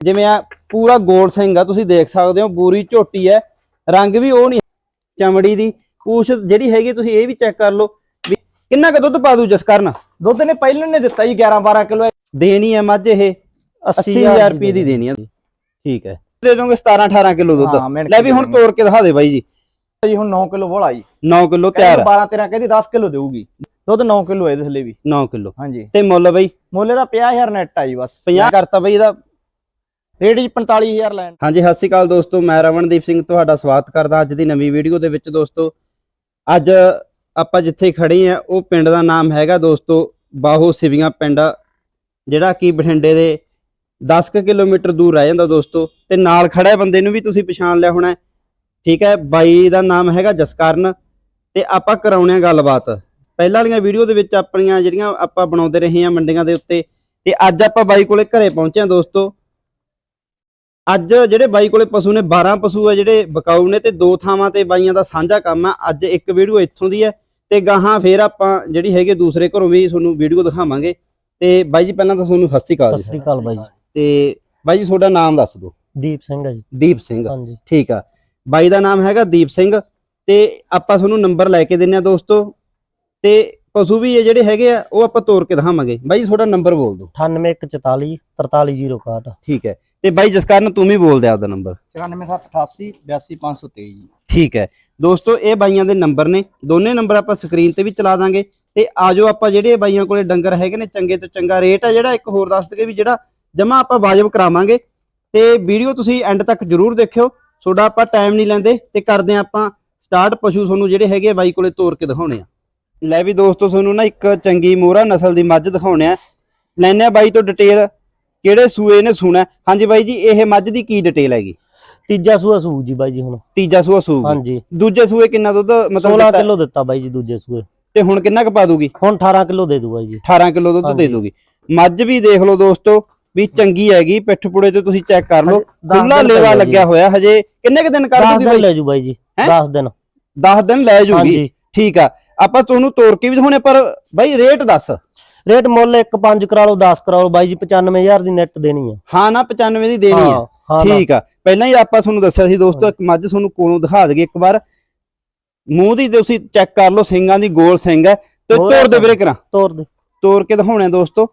ਜਿਵੇਂ ਆ ਪੂਰਾ ਗੋਲ ਸਿੰਘ ਆ ਤੁਸੀਂ ਦੇਖ ਸਕਦੇ ਹੋ ਪੂਰੀ ਝੋਟੀ ਹੈ ਰੰਗ ਵੀ ਉਹ ਨਹੀਂ ਚਮੜੀ ਦੀ ਪੂਛ ਜਿਹੜੀ ਹੈਗੀ ਤੁਸੀਂ ਇਹ ਵੀ ਚੈੱਕ ਕਰ ਲਓ ਕਿੰਨਾ ਕੁ ਦੁੱਧ ਪਾ ਦੂ ਜਿਸ ਕਰਨ? ਦੁੱਧ ਨੇ ਪਹਿਲਾਂ ਨੇ ਦਿੱਤਾ ਜੀ 11 12 ਕਿਲੋ ਦੇਣੀ ਹੈ ਮੱਝ ਇਹ 80000 ਰੁਪਏ ਦੀ ਦੇਣੀ ਹੈ ਠੀਕ ਹੈ। ਦੇ ਦੋਗੇ 17 18 ਕਿਲੋ ਦੁੱਧ। ਹਾਂ, ਲੈ ਵੀ ਹੁਣ ਤੋੜ ਕੇ ਦਿਖਾ ਦੇ ਬਾਈ ਜੀ। ਜੀ ਹੁਣ 9 ਕਿਲੋ ਬੋਲਾ ਜੀ। 9 ਕਿਲੋ ਤਿਆਰ। 12 13 ਕਹਿੰਦੀ 10 ਕਿਲੋ ਦੇਊਗੀ। ਦੁੱਧ 9 ਕਿਲੋ ਇਹਦੇ ਥੱਲੇ ਵੀ। 9 ਕਿਲੋ। ਹਾਂਜੀ। ਤੇ ਮੁੱਲ ਬਾਈ? ਮੁੱਲ ਦਾ 50000 ਨੈਟ ਆ ਜੀ ਬਸ। 50 ਕਰਤਾ ਬਾਈ ਇਹਦਾ ਰੇਟ ਜੀ 45000 ਲੈਣ। ਹਾਂਜੀ, ਸਤਿ ਸ਼੍ਰੀ ਅਕਾਲ ਦੋਸਤੋ, ਮੈਂ ਰਵਣਦੀਪ ਸਿੰਘ ਤੁਹਾਡਾ ਸਵਾਗਤ ਕਰਦਾ ਅੱਜ ਦੀ ਨਵੀਂ ਵੀਡੀਓ ਦੇ ਵਿੱਚ ਦੋਸਤੋ। ਅੱਜ ਆਪਾਂ ਜਿੱਥੇ ਖੜੇ ਆ ਉਹ ਪਿੰਡ ਦਾ ਨਾਮ ਹੈਗਾ ਦੋਸਤੋ, ਬਾਹੋ ਸਿਵੀਆਂ ਪਿੰਡ, ਜਿਹੜਾ ਕਿ ਬਠਿੰਡੇ ਦੇ 10 ਕੁ ਕਿਲੋਮੀਟਰ ਦੂਰ ਰਹਿ ਜਾਂਦਾ ਦੋਸਤੋ, ਤੇ ਨਾਲ ਖੜਾ ਬੰਦੇ ਨੂੰ ਵੀ ਤੁਸੀਂ ਪਛਾਣ ਲਿਆ ਹੋਣਾ ਠੀਕ ਹੈ, ਬਾਈ ਦਾ ਨਾਮ ਹੈਗਾ ਜਸਕਰਨ, ਤੇ ਆਪਾਂ ਕਰਾਉਣੇ ਆ ਗੱਲਬਾਤ। ਪਹਿਲਾਂ ਵਾਲੀਆਂ ਵੀਡੀਓ ਦੇ ਵਿੱਚ ਆਪਣੀਆਂ ਜਿਹੜੀਆਂ ਆਪਾਂ ਬਣਾਉਂਦੇ ਰਹੇ ਆ ਮੰਡੀਆਂ ਦੇ ਉੱਤੇ, ਤੇ ਅੱਜ ਆਪਾਂ ਬਾਈ ਕੋਲੇ ਘਰੇ ਪਹੁੰਚੇ ਆ ਦੋਸਤੋ। ਅੱਜ ਜਿਹੜੇ ਬਾਈ ਕੋਲੇ ਪਸ਼ੂ ਨੇ 12 ਪਸ਼ੂ ਆ ਜਿਹੜੇ ਬਕਾਊ ਨੇ ਤੇ ਦੋ ਥਾਵਾਂ ਤੇ ਬਾਈਆਂ ਦਾ ਸਾਂਝਾ ਕੰਮ ਆ। ਅੱਜ ਇੱਕ ਵੀਡੀਓ ਇੱਥੋਂ ਦੀ ਹੈ ਤੇ ਗਾਹਾਂ ਫੇਰ ਆਪਾਂ ਜਿਹੜੀ ਹੈਗੇ ਦੂਸਰੇ ਘਰੋਂ ਵੀ ਤੁਹਾਨੂੰ ਵੀਡੀਓ ਦਿਖਾਵਾਂਗੇ। ਤੇ ਬਾਈ ਜੀ ਪਹਿਲਾਂ ਤਾਂ ਤੁਹਾਨੂੰ ਸਤਿ ਸ਼੍ਰੀ ਅਕਾਲ ਸਤਿ ਸ੍ਰੀ ਅਕਾਲ ਬਾਈ। ਤੇ ਬਾਈ ਜੀ ਤੁਹਾਡਾ ਨਾਮ ਦੱਸ ਦਿਓ। ਦੀਪ ਸਿੰਘ ਹੈ ਜੀ। ਦੀਪ ਸਿੰਘ। ਹਾਂਜੀ। ਠੀਕ ਆ। ਬਾਈ ਦਾ ਨਾਮ ਹੈਗਾ ਦੀਪ ਸਿੰਘ। ਤੇ ਆਪਾਂ ਤੁਹਾਨੂੰ ਨੰਬਰ ਲੈ ਕੇ ਦਿੰਨੇ ਆ ਦੋਸਤੋ। ਤੇ ਪਸ਼ੂ ਵੀ ਇਹ ਜਿਹੜੇ ਹੈਗੇ ਆ ਉਹ ਆਪਾਂ ਤੋੜ ਕੇ ਦਿਖਾਵਾਂਗੇ। ਬਾਈ ਜੀ ਤੁਹਾਡਾ ਨੰਬਰ ਬੋਲ ਦਿਓ। 9844 43061 ਠੀਕ ਹੈ। ਤੇ ਬਾਈ ਜਸਕਰਨ ਤੂੰ ਵੀ ਬੋਲ ਦੇ ਆਪਦਾ ਨੰਬਰ 94788 82523 ਜੀ। ਠੀਕ ਹੈ। ਦੋਸਤੋ ਇਹ ਬਾਈਆਂ ਦੇ ਨੰਬਰ ਨੇ। ਦੋਨੇ ਨੰਬਰ ਆਪਾਂ ਸਕਰੀਨ ਤੇ ਵੀ ਚਲਾ ਦਾਂਗੇ। ਤੇ ਆਜੋ ਆਪਾਂ ਜਿਹੜੇ ਬਾਈਆਂ ਕੋਲੇ ਡੰਗਰ ਹੈਗੇ ਨੇ ਚੰਗੇ ਤੋਂ ਚੰਗਾ ਰੇਟ ਆ ਜਿਹੜਾ ਇੱਕ ਹੋਰ ਦੱਸ ਦਈਏ ਵੀ ਜਿਹੜਾ ਜਮਾ ਆਪਾਂ ਵਾਜਬ ਕਰਾਵਾਂਗੇ। ਤੇ ਵੀਡੀਓ ਤੁਸੀਂ ਐਂਡ ਤੱਕ ਜਰੂਰ ਦੇਖਿਓ। ਤੁਹਾਡਾ ਆਪਾਂ ਟਾਈਮ ਨਹੀਂ ਲੈਂਦੇ। ਤੇ ਕਰਦੇ ਹਾਂ ਆਪਾਂ ਸਟਾਰਟ ਪਸ਼ੂ ਤੁਹਾਨੂੰ ਜਿਹੜੇ ਹੈਗੇ ਆ ਬਾਈ ਕੋਲੇ ਤੋਰ ਕੇ ਦਿਖਾਉਣੇ ਆ। ਲੈ ਵੀ ਦੋਸਤੋ ਤੁਹਾਨੂੰ ਨਾ ਇੱਕ ਚੰਗੀ ਮੋਹਰਾ ਨਸਲ ਦੀ ਮੱਝ ਦਿਖਾਉਣੇ ਆ। ਲੈਣੇ ਆ ਬਾਈ ਤੋਂ ਡਿਟੇਲ ਕਿਹੜੇ ਸੂਏ ਨੇ ਸੁਣਾ ਹਾਂਜੀ ਬਾਈ ਜੀ ਇਹ ਮੱਝ ਦੀ ਕੀ ਡਿਟੇਲ ਹੈਗੀ? ਤੀਜਾ ਸੂਆ ਸੂ ਜੀ ਬਾਈ ਜੀ ਹੁਣ। ਤੀਜਾ ਸੂਆ ਸੂਗੀ। ਹਾਂਜੀ। ਦੂਜੇ ਸੂਏ ਕਿੰਨਾ ਦੁੱਧ ਮਤਲਬ 16 ਦਿੱਤਾ? ਕਿਲੋ ਦਿੱਤਾ ਬਾਈ ਜੀ ਦੂਜੇ ਸੂਏ। ਤੇ ਹੁਣ ਕਿੰਨਾ ਕੁ ਪਾ ਦੂਗੀ? ਹੁਣ 18 ਕਿਲੋ ਦੇ ਦੂਗਾ ਜੀ। 18 ਕਿਲੋ ਦੁੱਧ ਦੇ ਹਾਂਜੀ। ਦੂਗੀ। ਮੱਝ ਵੀ ਦੇਖ ਲਓ ਦੋਸਤੋ ਵੀ ਚੰਗੀ ਹੈਗੀ ਪਿੱਠ ਪੁੜੇ ਤੇ ਤੁਸੀਂ ਚੈੱਕ ਕਰ ਲਓ। ਹਜੇ ਦਸ ਖੁੱਲਾ ਦਿਨ ਲੇਵਾ ਪਏ ਆ ਲੱਗਿਆ ਹੋਇਆ ਹਜੇ। ਕਿੰਨੇ ਕੁ ਦਿਨ ਕਰ 10 ਦੂਗੀ ਦਿਨ ਬਾਈ? ਲੈ ਜੂ ਬਾਈ ਜੀ ਹੈਂ? 10 ਦਿਨ। 10 ਦਿਨ ਲੈ ਜੂਗੀ। ਹਾਂਜੀ। ਠੀਕ ਆ। ਆਪਾਂ ਤੁਹਾਨੂੰ ਤੋੜ ਕੇ ਵੀ ਦਿਖਾਉਣੇ ਪਰ ਬਾਈ ਰੇਟ ਦੱਸ। ਰੇਟ ਮੁੱਲ 1.5 ਕਰਾ ਲਓ 10 ਕਰਾ ਲਓ ਬਾਈ ਜੀ 95000 ਦੀ ਨੈਟ ਦੇਣੀ ਆ। ਹਾਂ ਨਾ 95 ਦੀ ਦੇਣੀ ਆ। ਠੀਕ ਆ। ਪਹਿਲਾਂ ਹੀ ਆਪਾਂ ਤੁਹਾਨੂੰ ਦੱਸਿਆ ਸੀ ਦੋਸਤੋ ਇੱਕ ਮੱਝ ਤੁਹਾਨੂੰ ਕੋਲੋਂ ਦਿਖਾ ਦਈਏ ਇੱਕ ਵਾਰ। ਮੂੰਹ ਦੀ ਤੁਸੀਂ ਚੈੱਕ ਕਰ ਲਓ ਸਿੰਘਾਂ ਦੀ ਗੋਲ ਸਿੰਘ ਹੈ। ਤੇ ਤੋੜ ਦੇ ਵੀਰੇ ਕਰਾਂ ਤੋਰ ਦੇ। ਤੋੜ ਕੇ ਦਿਖਾਉਣੇ ਦੋਸਤੋ।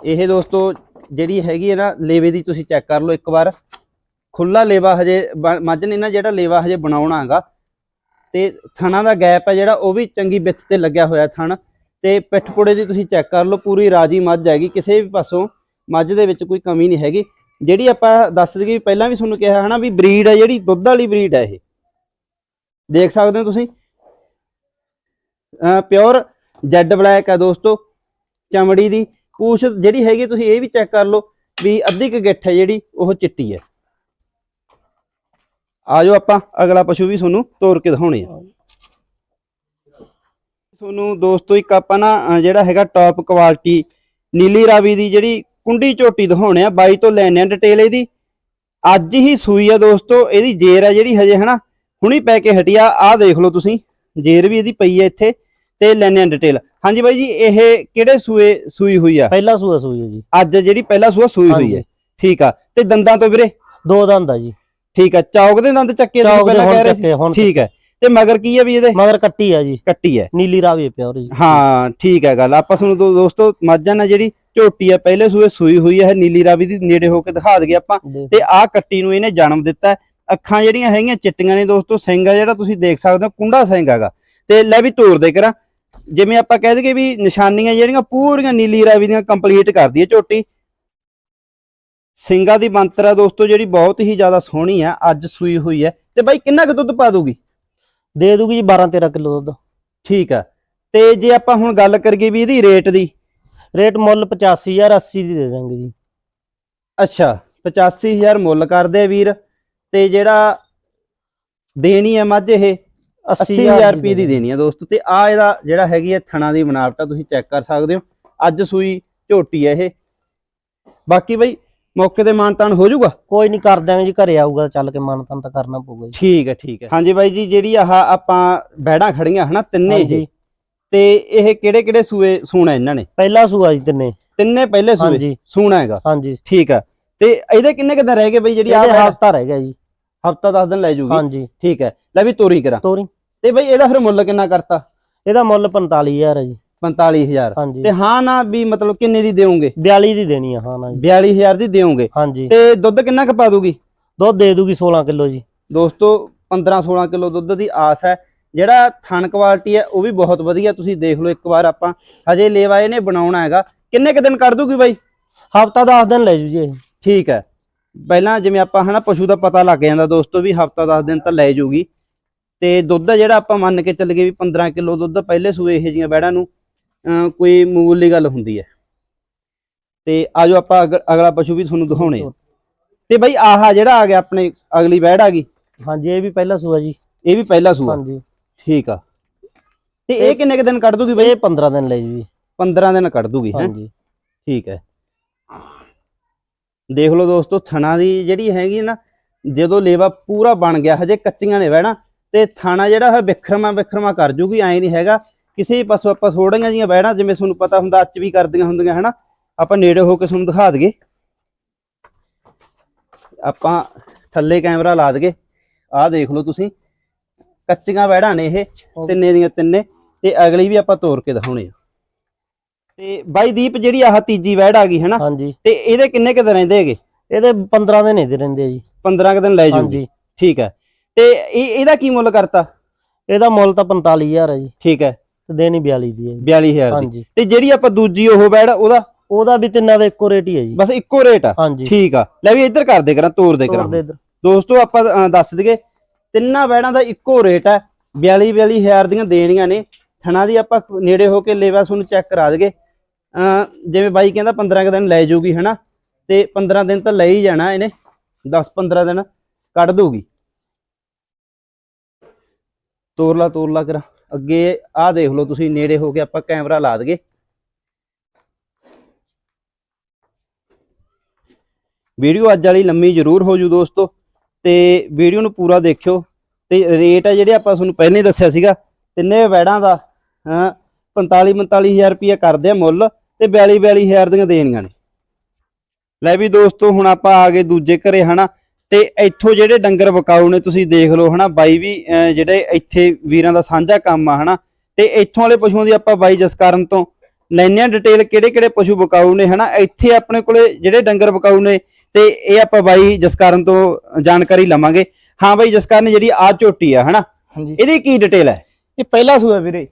ਇਹ ਦੋਸਤੋ ਜਿਹੜੀ ਹੈਗੀ ਹੈ ਨਾ ਲੇਵੇ ਦੀ ਤੁਸੀਂ ਚੈੱਕ ਕਰ ਲਓ ਇੱਕ ਵਾਰ। ਖੁੱਲਾ ਲੇਵਾ ਹਜੇ ਮੱਝ ਨੇ ਨਾ ਜਿਹੜਾ ਲੇਵਾ ਹਜੇ ਬਣਾਉਣਾ ਹੈਗਾ ਤੇ ਥਣਾ ਦਾ ਗੈਪ ਹੈ ਜਿਹੜਾ, ਉਹ ਵੀ ਚੰਗੀ ਵਿੱਥ ਤੇ ਲੱਗਿਆ ਹੋਇਆ ਥਣ। ਤੇ ਪਿੱਠ ਪੁੜੇ ਦੀ ਤੁਸੀਂ ਚੈੱਕ ਕਰ ਲਓ, ਪੂਰੀ ਰਾਜੀ ਮੱਝ ਹੈਗੀ, ਕਿਸੇ ਵੀ ਪਾਸੋਂ ਮੱਝ ਦੇ ਵਿੱਚ ਕੋਈ ਕਮੀ ਨਹੀਂ ਹੈਗੀ। ਜਿਹੜੀ ਆਪਾਂ ਦੱਸ ਦਈਏ ਵੀ ਪਹਿਲਾਂ ਵੀ ਤੁਹਾਨੂੰ ਕਿਹਾ ਹਨਾ ਵੀ ਬਰੀਡ ਹੈ ਜਿਹੜੀ, ਦੁੱਧ ਵਾਲੀ ਬਰੀਡ ਹੈ ਇਹ। ਦੇਖ ਸਕਦੇ ਹੋ ਤੁਸੀਂ? ਪਿਓਰ ਜੈਡ ਬਲੈਕ ਹੈ ਦੋਸਤੋ, ਚਮੜੀ ਦੀ। ਪੂਛ ਜਿਹੜੀ ਹੈਗੀ, ਤੁਸੀਂ ਇਹ ਵੀ ਚੈੱਕ ਕਰ ਲਓ ਵੀ ਅੱਧੀ ਕੁ ਗਿੱਠ ਹੈ ਜਿਹੜੀ, ਉਹ ਚਿੱਟੀ ਹੈ ਆਜੋ ਆਪਾਂ ਅਗਲਾ ਪਸ਼ੂ ਵੀ ਤੁਹਾਨੂੰ ਤੋੜ ਕੇ ਦਿਖਾਉਣੇ ਆ। ਤੁਹਾਨੂੰ ਦੋਸਤੋ ਇੱਕ ਆਪਾਂ ਨਾ ਜਿਹੜਾ ਹੈਗਾ ਟੌਪ ਕੁਆਲਿਟੀ ਨੀਲੀ ਰਾਵੀ ਦੀ ਜਿਹੜੀ ਕੁੰਡੀ ਝੋਟੀ ਦਿਖਾਉਣੇ ਆ ਬਾਈ ਤੋਂ ਲੈਣੇ ਆ ਡਿਟੇਲ ਇਹਦੀ। ਅੱਜ ਹੀ ਸੂਈ ਆ ਦੋਸਤੋ ਇਹਦੀ ਜੇਰ ਆ ਜਿਹੜੀ ਹਜੇ ਹਨਾ ਹੁਣੀ ਪੈ ਕੇ ਹਟਿਆ ਆਹ ਦੇਖ ਲਓ ਤੁਸੀਂ ਜੇਰ ਵੀ ਇਹਦੀ ਪਈ ਹੈ ਇੱਥੇ ਤੇ ਲੈਣੇ ਆ ਡਿਟੇਲ ਹਾਂਜੀ ਬਾਈ ਜੀ ਇਹ ਕਿਹੜੇ ਸੂਏ ਸੂਈ ਹੋਈ ਆ? ਪਹਿਲਾ ਸੂਆ ਸੂਈ ਹੈ ਜੀ। ਅੱਜ ਜਿਹੜੀ ਪਹਿਲਾ ਸੂਆ ਸੂਈ ਹੋਈ ਹੈ। ਠੀਕ ਆ। ਤੇ ਦੰਦਾਂ ਤੋਂ ਵੀਰੇ? ਦੋ ਦੰਦ ਆ ਜੀ। ਠੀਕ ਆ ਚੌਕ ਦੇ ਦੰਦ ਚੱਕੇ ਤੁਸੀਂ ਪਹਿਲਾਂ ਕਹਿ ਰਹੇ ਸੀ। ਠੀਕ ਹੈ ਤੇ ਮਗਰ ਕੀ ਹੈ ਵੀ ਇਹਦੇ? ਮਗਰ ਕੱਟੀ ਆ ਜੀ। ਕੱਟੀ ਹੈ। ਨੀਲੀ ਰਾਵੀ ਪਿਓਰ ਜੀ ਹਾਂ ਠੀਕ ਹੈ ਗੱਲ। ਆਪਾਂ ਤੁਹਾਨੂੰ ਦੋ- ਦੋਸਤੋ ਮੱਝਾਂ ਨਾਲ ਜਿਹੜੀ ਝੋਟੀ ਹੈ ਪਹਿਲੇ ਸੂਏ ਸੂਈ ਹੋਈ ਹੈ ਨੀਲੀ ਰਾਵੀ ਦੀ ਨੇੜੇ ਹੋ ਕੇ ਦਿਖਾ ਦਈਏ ਆਪਾਂ। ਤੇ ਆਹ ਕੱਟੀ ਨੂੰ ਇਹਨੇ ਜਨਮ ਦਿੱਤਾ ਹੈ। ਅੱਖਾਂ ਜਿਹੜੀਆਂ ਹੈਗੀਆਂ ਚਿੱਟੀਆਂ ਨੇ ਦੋਸਤੋ ਸਿੰਘ ਆ ਜਿਹੜਾ ਤੁਸੀਂ ਦੇਖ ਸਕਦੇ ਹੋ ਕੁੰਡਾ ਸਿੰਘ ਹੈਗਾ। ਤੇ ਲੈ ਵੀ ਤੋੜ ਦੇ ਕਰਾਂ। ਜਿਵੇਂ ਆਪਾਂ ਕਹਿ ਦਈਏ ਵੀ ਨਿਸ਼ਾਨੀਆਂ ਜਿਹੜੀਆਂ ਪੂਰੀਆਂ ਨੀਲੀ ਰਾਵੀ ਦੀਆਂ ਕੰਪਲੀਟ ਕਰਦੀ ਹੈ ਝੋਟੀ। ਸਿੰਘਾਂ ਦੀ ਬੰਤਰ ਆ ਦੋਸਤੋ ਜਿਹੜੀ ਬਹੁਤ ਹੀ ਜ਼ਿਆਦਾ ਸੋਹਣੀ ਆ ਅੱਜ ਸੂਈ ਹੋਈ ਹੈ। ਤੇ ਬਾਈ ਕਿੰਨਾ ਕੁ ਦੁੱਧ ਪਾ ਦੂਗੀ ਦੇ ਦੂਗੀ ਜੀ 12 13 ਕਿਲੋ ਦੁੱਧ। ਠੀਕ ਆ ਤੇ ਜੇ ਆਪਾਂ ਹੁਣ ਗੱਲ ਕਰੀਏ ਵੀ ਇਹਦੀ ਰੇਟ ਦੀ? ਰੇਟ ਮੁੱਲ 85000 80 ਦੀ ਦੇ ਦਾਂਗੇ ਜੀ। ਅੱਛਾ 85000 ਮੁੱਲ ਕਰਦੇ ਵੀਰ। ਤੇ ਜਿਹੜਾ ਦੇਣੀ ਹੈ ਮੱਝ ਇਹ 80000 ਰੁਪਏ ਦੀ ਦੇਣੀ ਹੈ। ਦੋਸਤੋ। ਤੇ ਆ ਇਹਦਾ ਜਿਹੜਾ ਹੈਗੀ ਹੈ ਥਣਾ ਦੀ ਬਣਾਵਟ ਆ ਤੁਸੀਂ ਚੈੱਕ ਕਰ ਸਕਦੇ ਹੋ। ਅੱਜ ਸੂਈ ਝੋਟੀ ਹੈ ਇਹ। ਬਾਕੀ ਬਈ ਮੌਕੇ ਤੇ ਮਾਨਤਾਨ ਹੋ ਜਾਊਗਾ? ਕੋਈ ਨਹੀਂ ਕਰ ਦਾਂਗੇ ਜੀ ਘਰੇ ਆਊਗਾ ਚੱਲ ਕੇ ਮਨ ਤਾਂ ਕਰਨਾ ਪਊਗਾ ਜੀ। ਠੀਕ ਹੈ ਠੀਕ ਹੈ। ਹਾਂਜੀ ਬਾਈ ਜੀ ਜਿਹੜੀ ਆਹ ਆਪਾਂ ਬੈੜਾਂ ਖੜੀਆਂ ਹਨਾ ਤਿੰਨੇ ਹਾਂਜੀ। ਤੇ ਇਹ ਕਿਹੜੇ ਕਿਹੜੇ ਸੂਏ ਸੂਣਾ ਇਹਨਾਂ ਨੇ? ਪਹਿਲਾ ਸੂਆ ਜੀ ਤਿੰਨੇ। ਤਿੰਨੇ ਪਹਿਲੇ ਸੂਏ? ਸੂਣਾ ਹੈਗਾ। ਹਾਂਜੀ। ਠੀਕ ਆ ਤੇ ਇਹਦੇ ਕਿੰਨੇ ਕੁ ਦਿਨ ਰਹਿ ਗਏ ਬਈ ਜਿਹੜੀ ਆ ਇਹਦੇ ਹਫਤਾ ਰਹਿ ਗਿਆ ਜੀ। ਹਫਤਾ 10 ਦਿਨ ਲੈ ਜੂਗੀ? ਹਾਂਜੀ। ਠੀਕ ਹੈ। ਲੈ ਵੀ ਤੋਰੀ ਕਰਾਂ। ਤੋਰੀ। ਤੇ ਬਈ ਇਹਦਾ ਫਿਰ ਮੁੱਲ ਕਿੰਨਾ ਕਰਤਾ? ਇਹਦਾ ਮੁੱਲ 45000 ਹੈ ਜੀ। 45000 ਹਾਂਜੀ। ਤੇ ਹਾਂ ਨਾ ਵੀ ਮਤਲਬ ਕਿੰਨੇ ਦੀ ਦੇਵੋਗੇ? 42 ਦੀ ਦੇਣੀ ਆ ਹਾਂ ਨਾ ਜੀ। 42000 ਦੀ ਦੇਵੋਗੇ? ਹਾਂਜੀ। ਤੇ ਦੁੱਧ ਕਿੰਨਾ ਕੁ ਪਾ ਦੂਗੀ? ਦੁੱਧ ਦੇ ਦੂਗੀ 16 ਕਿਲੋ ਜੀ। ਦੋਸਤੋ 15 16 ਕਿਲੋ ਦੁੱਧ ਦੀ ਆਸ ਹੈ। ਜਿਹੜਾ ਥਣ ਕੁਆਲਿਟੀ ਹੈ ਉਹ ਵੀ ਬਹੁਤ ਵਧੀਆ। ਤੁਸੀਂ ਦੇਖ ਲਓ ਇੱਕ ਵਾਰ ਆਪਾਂ। ਹਜੇ ਲੇਵਾ ਇਹਨੇ ਬਣਾਉਣਾ ਹੈਗਾ। ਕਿੰਨੇ ਕੁ ਦਿਨ ਕੱਢ ਦੂਗੀ ਬਾਈ? ਹਫਤਾ 10 ਦਿਨ ਲੈ ਜੂ ਜੀ। ਠੀਕ ਹੈ। ਪਹਿਲਾਂ ਜਿਵੇਂ ਆਪਾਂ ਹਨਾ ਪਸ਼ੂ ਦਾ ਪਤਾ ਲੱਗ ਜਾਂਦਾ ਦੋਸਤੋ ਵੀ ਹਫਤਾ 10 ਦਿਨ ਤਾਂ ਲੈ ਜੂਗੀ। ਤੇ ਦੁੱਧ ਜਿਹੜਾ ਆਪਾਂ ਮੰਨ ਕੇ ਚੱਲ ਗਏ ਵੀ 15 ਕਿਲੋ ਦੁੱਧ ਪਹਿਲੇ ਸੂਏ ਇਹ ਜੀਆਂ ਬੈੜਾਂ ਨੂੰ ਕੋਈ ਮੂਲੀ ਗੱਲ ਹੁੰਦੀ ਹੈ। ਤੇ ਆਜੋ ਆਪਾਂ ਅਗ- ਅਗਲਾ ਪਸ਼ੂ ਵੀ ਤੁਹਾਨੂੰ ਦਿਖਾਉਣੇ ਤੇ ਬਾਈ ਆਹਾ ਜਿਹੜਾ ਆ ਗਿਆ ਆਪਣੇ ਅਗਲੀ ਬੈੜ ਆ ਗਈ? ਹਾਂਜੀ ਇਹ ਵੀ ਪਹਿਲਾ ਸੂਆ ਜੀ। ਇਹ ਵੀ ਪਹਿਲਾ ਸੂਆ? ਹਾਂਜੀ। ਠੀਕ ਆ। ਤੇ ਇਹ ਕਿੰਨੇ ਕ ਦਿਨ ਕੱਢ ਦੂਗੀ ਬਾਈ? ਇਹ 15 ਦਿਨ ਲੈ ਜੂ। ਜੀ 15 ਦਿਨ ਕੱਢ ਦੂਗੀ ਹੈ? ਹਾਂਜੀ। ਠੀਕ ਹੈ। ਦੇਖ ਲਓ ਦੋਸਤੋ ਥਣਾ ਦੀ ਜਿਹੜੀ ਹੈਗੀ ਨਾ ਜਦੋਂ ਲੇਵਾ ਪੂਰਾ ਬਣ ਗਿਆ ਹਜੇ ਕੱਚੀਆਂ ਨੇ ਵਹਿਣਾ ਤੇ ਥਾਣਾ ਜਿਹੜਾ ਹੈ ਵਿਖਰਮਾ ਵਿਖਰਮਾ ਕਰ ਜੂਗੀ ਐ ਨਹੀਂ ਹੈਗਾ। ਕਿਸੇ ਵੀ ਪਾਸੋਂ ਆਪਾਂ ਥੋੜੀਆਂ ਜੀਆਂ ਵਹਿਣਾ ਜਿਵੇਂ ਤੁਹਾਨੂੰ ਪਤਾ ਹੁੰਦਾ ਅੱਜ ਵੀ ਕਰਦੀਆਂ ਹੁੰਦੀਆਂ ਹਨਾ? ਆਪਾਂ ਨੇੜੇ ਹੋ ਕੇ ਤੁਹਾਨੂੰ ਦਿਖਾ ਦਈਏ। ਆਪਾਂ ਥੱਲੇ ਕੈਮਰਾ ਲਾ ਦਈਏ। ਆਹ ਦੇਖ ਲਓ ਤੁਸੀਂ। ਕੱਚੀਆਂ ਵਹਿਣਾ ਨੇ ਇਹ ਤਿੰਨੇ ਦੀਆਂ ਤਿੰਨੇ। ਤੇ ਅਗਲੀ ਵੀ ਆਪਾਂ ਤੋੜ ਕੇ ਦਿਖਾਉਣੇ ਆ। ਤੇ ਬਾਈ ਦੀਪ ਜਿਹੜੀ ਆਹ ਤੀਜੀ ਵਹਿੜ ਆ ਗਈ ਹਨਾ? ਹਾਂਜੀ। ਤੇ ਇਹਦੇ ਕਿੰਨੇ ਕੁ ਦਿਨ ਰਹਿੰਦੇ ਹੈਗੇ? ਇਹਦੇ 15 ਦਿਨ ਇਹਦੇ ਰਹਿੰਦੇ ਆ ਜੀ। 15 ਕੁ ਦਿਨ ਲੈ ਜੂਗੀ ਠੀਕ ਹੈ। ਤੇ ਇਹ ਇਹਦਾ ਕੀ ਮੁੱਲ ਕਰਤਾ? ਇਹਦਾ ਮੁੱਲ ਤਾਂ 45000 ਹੈ ਜੀ। ਠੀਕ ਹੈ। ਤੇ ਦੇਣੀ 42 ਦੀ ਹੈ ਜੀ। 42000 ਦੀ। ਹਾਂਜੀ। ਤੇ ਜਿਹੜੀ ਆਪਾਂ ਦੂਜੀ ਉਹ ਵਹਿੜ ਉਹਦਾ? ਉਹਦਾ ਵੀ ਤਿੰਨਾਂ ਦਾ ਇੱਕੋ ਰੇਟ ਹੀ ਹੈ ਜੀ। ਬਸ ਇੱਕੋ ਰੇਟ ਆ? ਹਾਂਜੀ। ਠੀਕ ਆ। ਲੈ ਵੀ ਇੱਧਰ ਕਰ ਦੇ ਕਰਾਂ ਤੋਰ ਦੇ ਤੋਰ ਕਰਾਂ ਇੱਧਰ। ਦੋਸਤੋ ਆਪਾਂ ਅ, ਦੱਸ ਦਈਏ ਤਿੰਨਾਂ ਵਹਿੜਾਂ ਦਾ ਇੱਕੋ ਰੇਟ ਹੈ 42 42000 ਦੀਆਂ ਦੇਣੀਆਂ ਨੇ। ਥਣਾ ਦੀ ਆਪਾਂ ਨੇੜੇ ਹੋ ਕੇ ਲੇਵਾ ਤੁਹਾਨੂੰ ਚੈੱਕ ਕਰਾ ਦਈਏ। ਜਿਵੇਂ ਬਾਈ ਕਹਿੰਦਾ 15 ਕੁ ਦਿਨ ਲੈ ਜਾਊਗੀ ਹਨਾ? ਤੇ 15 ਦਿਨ ਤਾਂ ਲੈ ਹੀ ਜਾਣਾ ਇਹਨੇ। 10 15 ਦਿਨ ਕੱਢ ਦੂਗੀ ਤੋਰ ਲਾ ਤੋਰ ਲਾ ਕਰਾ। ਅੱਗੇ ਆਹ ਦੇਖ ਲਓ ਤੁਸੀਂ, ਨੇੜੇ ਹੋ ਕੇ ਆਪਾਂ ਕੈਮਰਾ ਲਾ ਦਈਏ। ਵੀਡੀਓ ਅੱਜ ਵਾਲੀ ਲੰਮੀ ਜ਼ਰੂਰ ਹੋ ਜੂ ਦੋਸਤੋ, ਤੇ ਵੀਡੀਓ ਨੂੰ ਪੂਰਾ ਦੇਖਿਓ। ਤੇ ਰੇਟ ਹੈ ਜਿਹੜੇ ਆਪਾਂ ਤੁਹਾਨੂੰ ਪਹਿਲਾਂ ਹੀ ਦੱਸਿਆ ਸੀਗਾ, ਤਿੰਨੇ ਵੈੜਾਂ ਦਾ, ਹਾਂ 45 45000 ਰੁਪਏ ਕਰਦੇ ਆ ਮੁੱਲ, ਤੇ 42 42000 ਦੀਆਂ ਦੇਣੀਆਂ ਨੇ। ਲੈ ਵੀ ਦੋਸਤੋ, ਹੁਣ ਆਪਾਂ ਆ ਗਏ ਦੂਜੇ ਘਰੇ, ਹਨਾ? ਤੇ ਇੱਥੋਂ ਜਿਹੜੇ ਡੰਗਰ ਵਕਾਊ ਨੇ ਤੁਸੀਂ ਦੇਖ ਲਓ ਹਨਾ ਬਾਈ ਵੀ ਜਿਹੜੇ ਇੱਥੇ ਵੀਰਾਂ ਦਾ ਸਾਂਝਾ ਕੰਮ ਆ ਹਨਾ ਤੇ ਇੱਥੋਂ ਵਾਲੇ ਪਸ਼ੂਆਂ ਦੀ ਆਪਾਂ ਬਾਈ ਜਸਕਰਨ ਤੋਂ ਲੈਣੇ ਆ ਡਿਟੇਲ ਕਿਹੜੇ ਕਿਹੜੇ ਪਸ਼ੂ ਵਕਾਊ ਨੇ ਹਨਾ ਇੱਥੇ ਆਪਣੇ ਕੋਲੇ ਜਿਹੜੇ ਡੰਗਰ ਵਕਾਊ ਨੇ ਤੇ ਇਹ ਆਪਾਂ ਬਾਈ ਜਸਕਰਨ ਤੋਂ ਜਾਣਕਾਰੀ ਲਵਾਂਗੇ। ਹਾਂ ਬਾਈ ਜਸਕਰਨ ਜਿਹੜੀ ਆ ਝੋਟੀ ਆ ਹਨਾ ਇਹਦੀ ਕੀ ਡਿਟੇਲ ਹੈ? ਇਹ ਪਹਿਲਾ ਸੂਆ ਵੀਰੇ।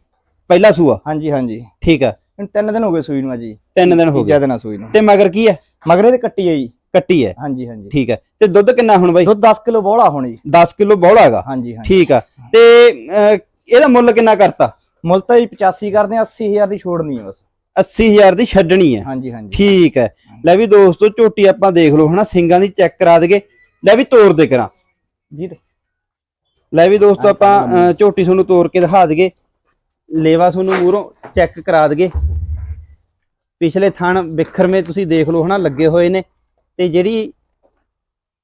ਪਹਿਲਾ ਸੂਆ? ਹਾਂਜੀ ਹਾਂਜੀ। ਠੀਕ ਆ। ਤਿੰਨ ਦਿਨ ਹੋ ਗਏ ਸੂਈ ਨੂੰ ਅੱਜ ਤਿੰਨ ਦਿਨ ਹੋ ਗਏ। ਦਿਨ ਆ ਸੂਈ ਨੂੰ। ਤੇ ਮਗਰ ਕੀ ਹੈ? ਮਗਰੇ ਤੇ ਕੱਟੀ ਹੈ ਜੀ। ਕੱਟੀ ਹੈ। ਹਾਂਜੀ ਹਾਂਜੀ। ਠੀਕ ਹੈ। ਤੇ ਦੁੱਧ ਕਿੰਨਾ ਹੁਣ ਬਾਈ? ਦੁੱਧ 10 ਕਿਲੋ ਬੋਲਾ ਹੁਣ। ਜੀ 10 ਕਿਲੋ ਬੌਲਾ ਹੈਗਾ। ਹਾਂਜੀ ਹਾਂਜੀ। ਠੀਕ ਆ। ਤੇ ਅਹ, ਇਹਦਾ ਮੁੱਲ ਕਿੰਨਾ ਕਰਤਾ? ਮੁੱਲ ਤਾਂ ਜੀ 85 ਕਰਦੇ ਆ 80000 ਦੀ ਛੋੜ ਨਹੀਂ ਹੈ ਬਸ 80000 ਦੀ ਛੱਡਣੀ ਹੈ। ਹਾਂਜੀ ਹਾਂਜੀ। ਠੀਕ ਹੈ। ਲੈ ਵੀ ਦੋਸਤੋ ਝੋਟੀ ਆਪਾਂ ਦੇਖ ਲਓ ਹਨਾ ਸਿੰਗਾਂ ਦੀ ਚੈੱਕ ਕਰਾ ਦਈਏ ਲੈ ਵੀ ਤੋੜ ਦੇ ਕਰਾਂ। ਜੀ ਲੈ ਵੀ ਦੋਸਤੋ ਆਪਾਂ। ਅਹ, ਝੋਟੀ ਤੁਹਾਨੂੰ ਤੋੜ ਕੇ ਦਿਖਾ ਦਈਏ ਲੇਵਾ ਤੁਹਾਨੂੰ ਮੂਹਰੋਂ ਚੈੱਕ ਕਰਾ ਦਈਏ ਪਿਛਲੇ ਥਣ ਵਿਖਰਮੇ ਤੁਸੀਂ ਦੇਖ ਲਓ ਹਨਾ ਲੱਗੇ ਹੋਏ ਨੇ। ਤੇ ਜਿਹੜੀ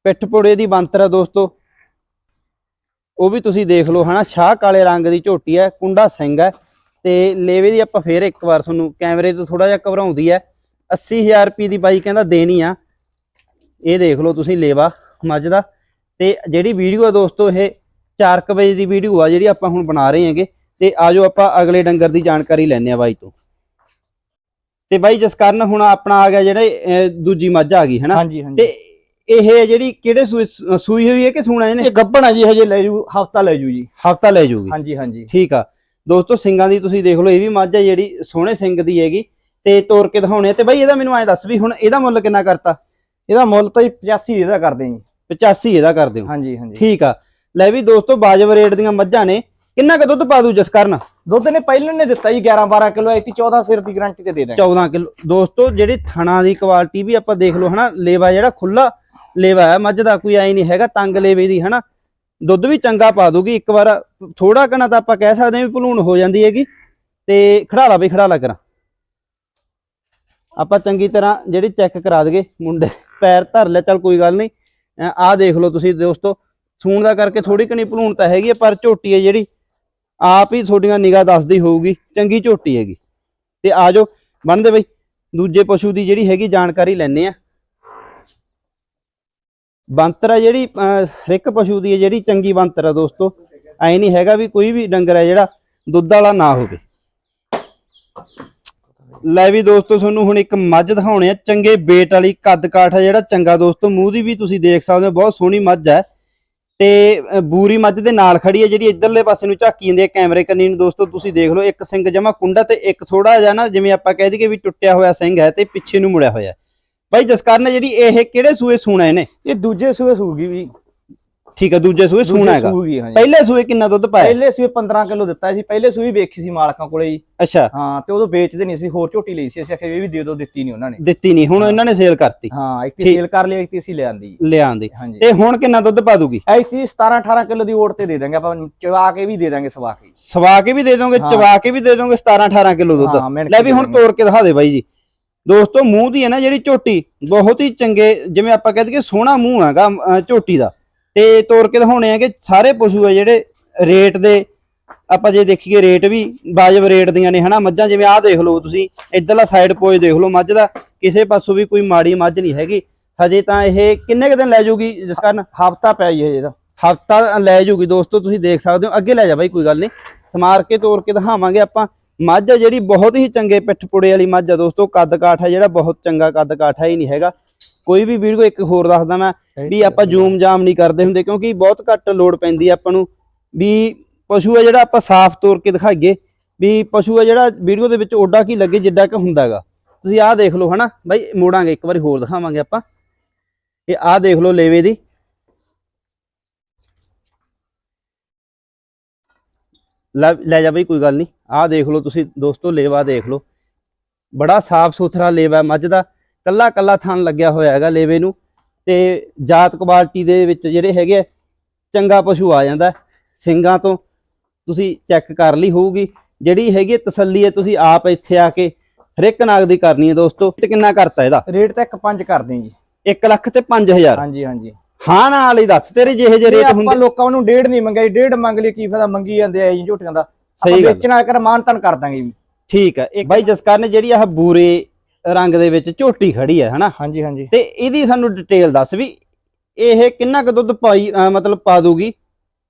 ਪਿੱਠ ਪੁੜੇ ਦੀ ਬੰਤਰ ਆ ਦੋਸਤੋ, ਉਹ ਵੀ ਤੁਸੀਂ ਦੇਖ ਲਓ, ਹਨਾ? ਸ਼ਾਹ ਕਾਲੇ ਰੰਗ ਦੀ ਝੋਟੀ ਹੈ ਕੁੰਡਾ ਸਿੰਘ ਹੈ ਤੇ ਲੇਵੇ ਦੀ ਆਪਾਂ ਫੇਰ ਇੱਕ ਵਾਰ ਤੁਹਾਨੂੰ ਕੈਮਰੇ ਤੋਂ ਥੋੜਾ ਜਿਹਾ ਘਬਰਾਉਂਦੀ ਹੈ 80000 ਰੁਪਏ ਦੀ ਬਾਈ ਕਹਿੰਦਾ ਦੇਣੀ ਆ। ਇਹ ਦੇਖ ਲਓ ਤੁਸੀਂ ਲੇਵਾ ਮੱਝ ਦਾ। ਤੇ ਜਿਹੜੀ ਵੀਡੀਓ ਆ ਦੋਸਤੋ, ਇਹ 4 ਵਜੇ ਦੀ ਵੀਡੀਓ ਆ, ਜਿਹੜੀ ਆਪਾਂ ਹੁਣ ਬਣਾ ਰਹੇ ਹਾਂਗੇ। ਤੇ ਆਜੋ ਆਪਾਂ ਅਗਲੇ ਡੰਗਰ ਦੀ ਜਾਣਕਾਰੀ ਲੈਣੇ ਆ ਬਾਈ ਤੋਂ। ਤੇ ਬਾਈ ਜਸਕਰਨ ਹੁਣ ਆਪਣਾ ਆ ਗਿਆ ਜਿਹੜੇ ਦੂਜੀ ਮੱਝ ਆ ਗਈ ਹੈਨਾ? ਹਾਂਜੀ ਹਾਂਜੀ। ਤੇ ਇਹ ਜਿਹੜੀ ਕਿਹੜੇ ਸੂਈ ਹੋਈ ਹੈ ਕਿ ਸੂਣਾ ਇਹਨੇ? ਇਹ ਗੱਬਣ ਆ ਜੀ ਹਜੇ ਲੈ ਜੂ ਹਫਤਾ ਲੈ ਜੂ ਜੀ। ਹਫਤਾ ਲੈ ਜਾਊਗੀ ਹਾਂਜੀ ਹਾਂਜੀ। ਠੀਕ ਆ। ਦੋਸਤੋ ਸਿੰਘਾਂ ਦੀ ਤੁਸੀਂ ਦੇਖ ਲਓ ਇਹ ਵੀ ਮੱਝ ਹੈ ਜਿਹੜੀ ਸੋਹਣੇ ਸਿੰਘ ਦੀ ਹੈਗੀ। ਤੇ ਤੋਰ ਕੇ ਦਿਖਾਉਣੇ ਤੇ ਬਾਈ ਇਹਦਾ ਮੈਨੂੰ ਐਂ ਦੱਸ ਵੀ ਹੁਣ ਇਹਦਾ ਮੁੱਲ ਕਿੰਨਾ ਕਰਤਾ? ਇਹਦਾ ਮੁੱਲ ਤਾਂ ਜੀ 85 ਇਹਦਾ ਕਰਦੇ ਜੀ। 85 ਇਹਦਾ ਕਰ ਦਿਓ ਹਾਂਜੀ ਹਾਂਜੀ। ਠੀਕ ਆ। ਲੈ ਵੀ ਦੋਸਤੋ ਬਾਜਬ ਰੇਟ ਦੀਆਂ ਮੱਝਾਂ ਨੇ। ਕਿੰਨਾ ਕੁ ਦੁੱਧ ਪਾ ਦੂ ਜਸਕਰਨ ਦੁੱਧ ਨੇ ਪਹਿਲਾਂ ਨੇ ਦਿੱਤਾ ਜੀ 11 12 ਕਿਲੋ ਐਤੀ 14 ਸਿਰ ਦੀ ਗਾਰੰਟੀ ਤੇ ਦੇ ਦਾਂਗੇ 14 ਕਿਲੋ। ਦੋਸਤੋ ਜਿਹੜੀ ਥਣਾ ਦੀ ਕੁਆਲਿਟੀ ਵੀ ਆਪਾਂ ਦੇਖ ਲਓ ਹਨਾ ਲੇਵਾ ਜਿਹੜਾ ਖੁੱਲਾ ਲੇਵਾ ਹੈ ਮੱਝ ਦਾ ਕੋਈ ਐ ਨਹੀਂ ਹੈਗਾ ਤੰਗ ਲੇਵੇ ਦੀ ਹਨਾ। ਦੁੱਧ ਵੀ ਚੰਗਾ ਪਾ ਦੂਗੀ ਇੱਕ ਵਾਰ ਥੋੜਾ ਕਣਾ ਤਾਂ ਆਪਾਂ ਕਹਿ ਸਕਦੇ ਹਾਂ ਵੀ ਭਲੂਣ ਹੋ ਜਾਂਦੀ ਹੈਗੀ। ਤੇ ਖੜਾਲਾ ਵੀ ਖੜਾਲਾ ਕਰਾਂ। ਆਪਾਂ ਚੰਗੀ ਤਰ੍ਹਾਂ ਜਿਹੜੀ ਚੈੱਕ ਕਰਾ ਦਈਏ ਮੁੰਡੇ ਪੈਰ ਧਰ ਲੈ ਚੱਲ ਕੋਈ ਗੱਲ ਨਹੀਂ। ਆਹ ਦੇਖ ਲਓ ਤੁਸੀਂ ਦੋਸਤੋ ਸੂਣ ਦਾ ਕਰਕੇ ਥੋੜੀ ਕਣੀ ਭਲੂਣ ਤਾਂ ਹੈਗੀ ਪਰ ਝੋਟੀ ਹੈ ਜਿਹੜੀ ਆਪ ਹੀ ਤੁਹਾਡੀਆਂ ਨਿਗਾਹ ਦੱਸਦੀ ਹੋਊਗੀ ਚੰਗੀ ਝੋਟੀ ਹੈਗੀ। ਤੇ ਆਜੋ ਬੰਨਦੇ ਬਈ। ਦੂਜੇ ਪਸ਼ੂ ਦੀ ਜਿਹੜੀ ਹੈਗੀ ਜਾਣਕਾਰੀ ਲੈਣੇ ਆ ਬੰਤਰ ਆ ਜਿਹੜੀ ਅਹ, ਹਰ ਇੱਕ ਪਸ਼ੂ ਦੀ ਹੈ ਜਿਹੜੀ ਚੰਗੀ ਬੰਤਰ ਆ ਦੋਸਤੋ। ਐ ਨਹੀਂ ਹੈਗਾ ਵੀ ਕੋਈ ਵੀ ਡੰਗਰ ਹੈ ਜਿਹੜਾ ਦੁੱਧ ਵਾਲਾ ਨਾ ਹੋਵੇ। ਲੈ ਵੀ ਦੋਸਤੋ ਤੁਹਾਨੂੰ ਹੁਣ ਇੱਕ ਮੱਝ ਦਿਖਾਉਣੇ ਆ। ਚੰਗੇ ਬੇਟ ਵਾਲੀ ਕੱਦ ਕਾਠ ਆ ਜਿਹੜਾ ਚੰਗਾ ਦੋਸਤੋ। ਮੂੰਹ ਦੀ ਵੀ ਤੁਸੀਂ ਦੇਖ ਸਕਦੇ ਹੋ ਬਹੁਤ ਸੋਹਣੀ ਮੱਝ ਹੈ ਤੇ ਅ, ਬੂਰੀ ਮੱਝ ਦੇ ਨਾਲ ਖੜੀ ਹੈ ਜਿਹੜੀ ਇਧਰਲੇ ਪਾਸੇ ਨੂੰ ਝਾਕੀ ਜਾਂਦੀ ਹੈ ਕੈਮਰੇ ਕੰਨੀ ਨੂੰ। ਦੋਸਤੋ ਤੁਸੀਂ ਦੇਖ ਲਓ ਇੱਕ ਸਿੰਘ ਜਮਾ ਕੁੰਡਾ ਤੇ ਇੱਕ ਥੋੜਾ ਜਿਹਾ ਨਾ ਜਿਵੇਂ ਆਪਾਂ ਕਹਿ ਦਈਏ ਵੀ ਟੁੱਟਿਆ ਹੋਇਆ ਸਿੰਘ ਹੈ ਤੇ ਪਿੱਛੇ ਨੂੰ ਮੁੜਿਆ ਹੋਇਆ ਬਾਈ ਬਾਈ ਜਸਕਰਨ ਜਿਹੜੀ ਇਹ ਕਿਹੜੇ ਸੂਏ ਸੂਣਾ ਇਹਨੇ? ਇਹ ਦੂਜੇ ਸੂਏ ਸੂਗੀ ਵੀ। ਠੀਕ ਹੈ ਦੂਜੇ ਸੂਏ ਸੂਣਾ ਹੈਗਾ। ਸੂਗੀ ਪਹਿਲੇ ਸੂਏ ਕਿੰਨਾ ਦੁੱਧ ਪਾਇਆ? ਪਹਿਲੇ ਸੂਏ 15 ਕਿਲੋ ਦਿੱਤਾ ਸੀ ਪਹਿਲੇ ਸੂਈ ਵੇਖੀ ਸੀ ਮਾਲਕਾਂ ਕੋਲੇ ਜੀ। ਅੱਛਾ। ਹਾਂ ਤੇ ਉਦੋਂ ਵੇਚਦੇ ਨਹੀਂ ਸੀ ਹੋਰ ਝੋਟੀ ਲਈ ਸੀ ਅਸੀਂ ਆਖਿਆ ਵੀ ਇਹ ਵੀ ਦੇ ਦਿਓ ਦਿੱਤੀ ਨਹੀਂ ਉਹਨਾਂ ਨੇ। ਦਿੱਤੀ ਨਹੀਂ ਹੁਣ ਇਹਨਾਂ ਨੇ ਸੇਲ ਕਰਤੀ। ਹਾਂ ਇੱਕ ਠੀਕ। ਸੇਲ ਕਰ ਲਈ ਇੱਕ ਅਸੀਂ ਲਿਆਂਦੀ ਲਿਆਂਦੀ ਹਾਂਜੀ। ਤੇ ਹੁਣ ਕਿੰਨਾ ਦੁੱਧ ਪਾ ਦੂਗੀ? ਐਸੀ 17 18 ਕਿਲੋ ਦੀ ਓਟ ਤੇ ਦੇ ਦਾਂਗੇ ਆਪਾਂ ਚਵਾ ਕੇ ਵੀ ਦੇ ਦਾਂਗੇ ਸਵਾ ਕੇ। ਸਵਾ ਕੇ ਵੀ ਦੇ ਦੋਗੇ ਹਾਂ। ਚਵਾ ਕੇ ਵੀ ਦੇ ਦੋਗੇ 17 18 ਕਿਲੋ ਦੁੱਧ। ਮਿਣ ਲੈ ਕੇ ਵੀ ਦੇ ਹੁਣ ਦਾਂਗੇ। ਤੋੜ ਕੇ ਦਿਖਾ ਦੇ ਬਾਈ ਜੀ। ਦੋਸਤੋ ਮੂੰਹ ਦੀ ਹੈ ਨਾ ਜਿਹੜੀ ਝੋਟੀ ਬਹੁਤ ਹੀ ਚੰਗੇ ਜਿਵੇਂ ਆਪਾਂ ਕਹਿੰਦੇ ਕਿ ਸੋਹਣਾ ਮੂੰਹ ਹੈਗਾ ਅਹ, ਝੋਟੀ ਦਾ। ਤੇ ਤੋੜ ਕੇ ਦਿਖਾਉਣੇ ਆ ਕਿ ਸਾਰੇ ਪਸ਼ੂ ਆ ਜਿਹੜੇ ਰੇਟ ਦੇ ਆਪਾਂ ਜੇ ਦੇਖੀਏ ਰੇਟ ਵੀ ਵਾਜਬ ਰੇਟ ਦੀਆਂ ਨੇ ਹਨਾ? ਮੱਝਾਂ ਜਿਵੇਂ ਆਹ ਦੇਖ ਲਓ ਤੁਸੀਂ ਇਧਰਲਾ ਸਾਈਡ ਪੋਜ ਦੇਖ ਲਓ ਮੱਝ ਦਾ ਕਿਸੇ ਪਾਸੋਂ ਵੀ ਕੋਈ ਮਾੜੀ ਮੱਝ ਨਹੀਂ ਹੈਗੀ। ਹਜੇ ਤਾਂ ਇਹ ਕਿੰਨੇ ਕੁ ਦਿਨ ਲੈ ਜਾਊਗੀ ਜਿਸ ਕਾਰਨ? ਹਫਤਾ ਪਿਆ ਜੀ ਇਹਦਾ। ਹਫਤਾ ਲੈ ਜਾਊਗੀ ਦੋਸਤੋ ਤੁਸੀਂ ਦੇਖ ਸਕਦੇ ਹੋ। ਅੱਗੇ ਲੈ ਜਾ ਬਾਈ ਕੋਈ ਗੱਲ ਨਹੀਂ। ਸਮਾਰ ਕੇ ਤੋੜ ਕੇ ਦਿਖਾਵਾਂਗੇ ਆਪਾਂ। ਮੱਝ ਜਿਹੜੀ ਬਹੁਤ ਹੀ ਚੰਗੇ ਪਿੱਠ ਪੁੜੇ ਵਾਲੀ ਮੱਝ ਆ ਦੋਸਤੋ ਕੱਦ ਕਾਠ ਹੈ ਜਿਹੜਾ ਬਹੁਤ ਚੰਗਾ ਕੱਦ ਕਾਠ ਹੈ ਹੀ ਨਹੀਂ ਹੈਗਾ। ਕੋਈ ਵੀ ਵੀਡੀਓ ਇੱਕ ਹੋਰ ਦੱਸਦਾ ਮੈਂ ਵੀ ਆਪਾਂ ਜ਼ੂਮ ਜਾਮ ਨਹੀਂ ਕਰਦੇ ਹੁੰਦੇ ਕਿਉਂਕਿ ਬਹੁਤ ਘੱਟ ਲੋਡ ਪੈਂਦੀ ਆ ਆਪਾਂ ਨੂੰ ਵੀ ਪਸ਼ੂ ਆ ਜਿਹੜਾ ਆਪਾਂ ਸਾਫ਼ ਤੋੜ ਕੇ ਦਿਖਾਈਏ ਵੀ ਪਸ਼ੂ ਆ ਜਿਹੜਾ ਵੀਡੀਓ ਦੇ ਵਿੱਚ ਓਡਾ ਕੀ ਲੱਗੇ ਜਿੱਡਾ ਕਿ ਹੁੰਦਾਗਾ। ਤੁਸੀਂ ਆਹ ਦੇਖ ਲਓ ਹਨਾ ਬਾਈ ਮੋੜਾਂਗੇ ਇੱਕ ਵਾਰੀ ਹੋਰ ਦਿਖਾਵਾਂਗੇ ਆਪਾਂ। ਇਹ ਆਹ ਦੇਖ ਲਓ ਲੇਵੇ ਦੀ। ਲੈ ਲੈ ਜਾ ਬਈ ਕੋਈ ਗੱਲ ਨਹੀਂ। ਆਹ ਦੇਖ ਲਓ ਤੁਸੀਂ ਦੋਸਤੋ ਲੇਵਾ ਦੇਖ ਲਓ। ਬੜਾ ਸਾਫ਼ ਸੁਥਰਾ ਲੇਵਾ ਮੱਝ ਦਾ। ਕੱਲਾ ਕੱਲਾ ਥਣ ਲੱਗਿਆ ਹੋਇਆ ਹੈਗਾ ਲੇਵੇ ਨੂੰ ਤੇ ਜਾਤ ਕੁਆਲਿਟੀ ਦੇ ਵਿੱਚ ਜਿਹੜੇ ਹੈਗੇ ਚੰਗਾ ਪਸ਼ੂ ਆ ਜਾਂਦਾ। ਸਿੰਗਾਂ ਤੋਂ ਤੁਸੀਂ ਚੈੱਕ ਕਰ ਲਈ ਹੋਊਗੀ। ਜਿਹੜੀ ਹੈਗੀ ਤਸੱਲੀ ਹੈ ਤੁਸੀਂ ਆਪ ਇੱਥੇ ਆ ਕੇ ਹਰ ਇੱਕ ਨਾਗ ਦੀ ਕਰਨੀ ਹੈ ਦੋਸਤੋ। ਤੇ ਕਿੰਨਾ ਕਰਤਾ ਇਹਦਾ? ਰੇਟ ਤਾਂ ਇੱਕ ਪੰਜ ਕਰਦੇ ਜੀ। 1 ਲੱਖ ਤੇ 5000 ਹਾਂਜੀ ਹਾਂਜੀ। ਹਾਂ ਨਾਲ ਹੀ ਦੱਸ ਤੇਰੇ ਜਿਹੇ ਜਿਹੇ ਰੇਟ ਆਪਾਂ ਹੁੰਦੇ। ਲੋਕਾਂ ਨੂੰ ਡੇਢ ਨਹੀਂ ਮੰਗਿਆ ਡੇਢ ਮੰਗ ਲਈ ਕੀ ਫਾਇਦਾ ਮੰਗੀ ਜਾਂਦੇ ਆ ਜੀ ਝੋਟੀਆਂ ਦਾ। ਆਪਾਂ ਸਹੀ ਗੱਲ ਵੇਚਣਾ ਕਰ ਮਾਨਤਨ ਕਰ ਦਾਂਗੇ ਜੀ। ਠੀਕ ਹੈ ਬਾਈ ਜਸਕਰ ਨੇ ਜਿਹੜੀ ਆਹ ਬੂਰੇ ਰੰਗ ਦੇ ਵਿੱਚ ਝੋਟੀ ਖੜੀ ਹੈ ਹਨਾ? ਹਾਂਜੀ ਹਾਂਜੀ। ਤੇ ਇਹਦੀ ਸਾਨੂੰ ਡਿਟੇਲ ਦੱਸ ਵੀ ਇਹ ਕਿੰਨਾ ਕੁ ਦੁੱਧ ਪਾਈ ਅਹ ਮਤਲਬ ਪਾ ਦੂਗੀ?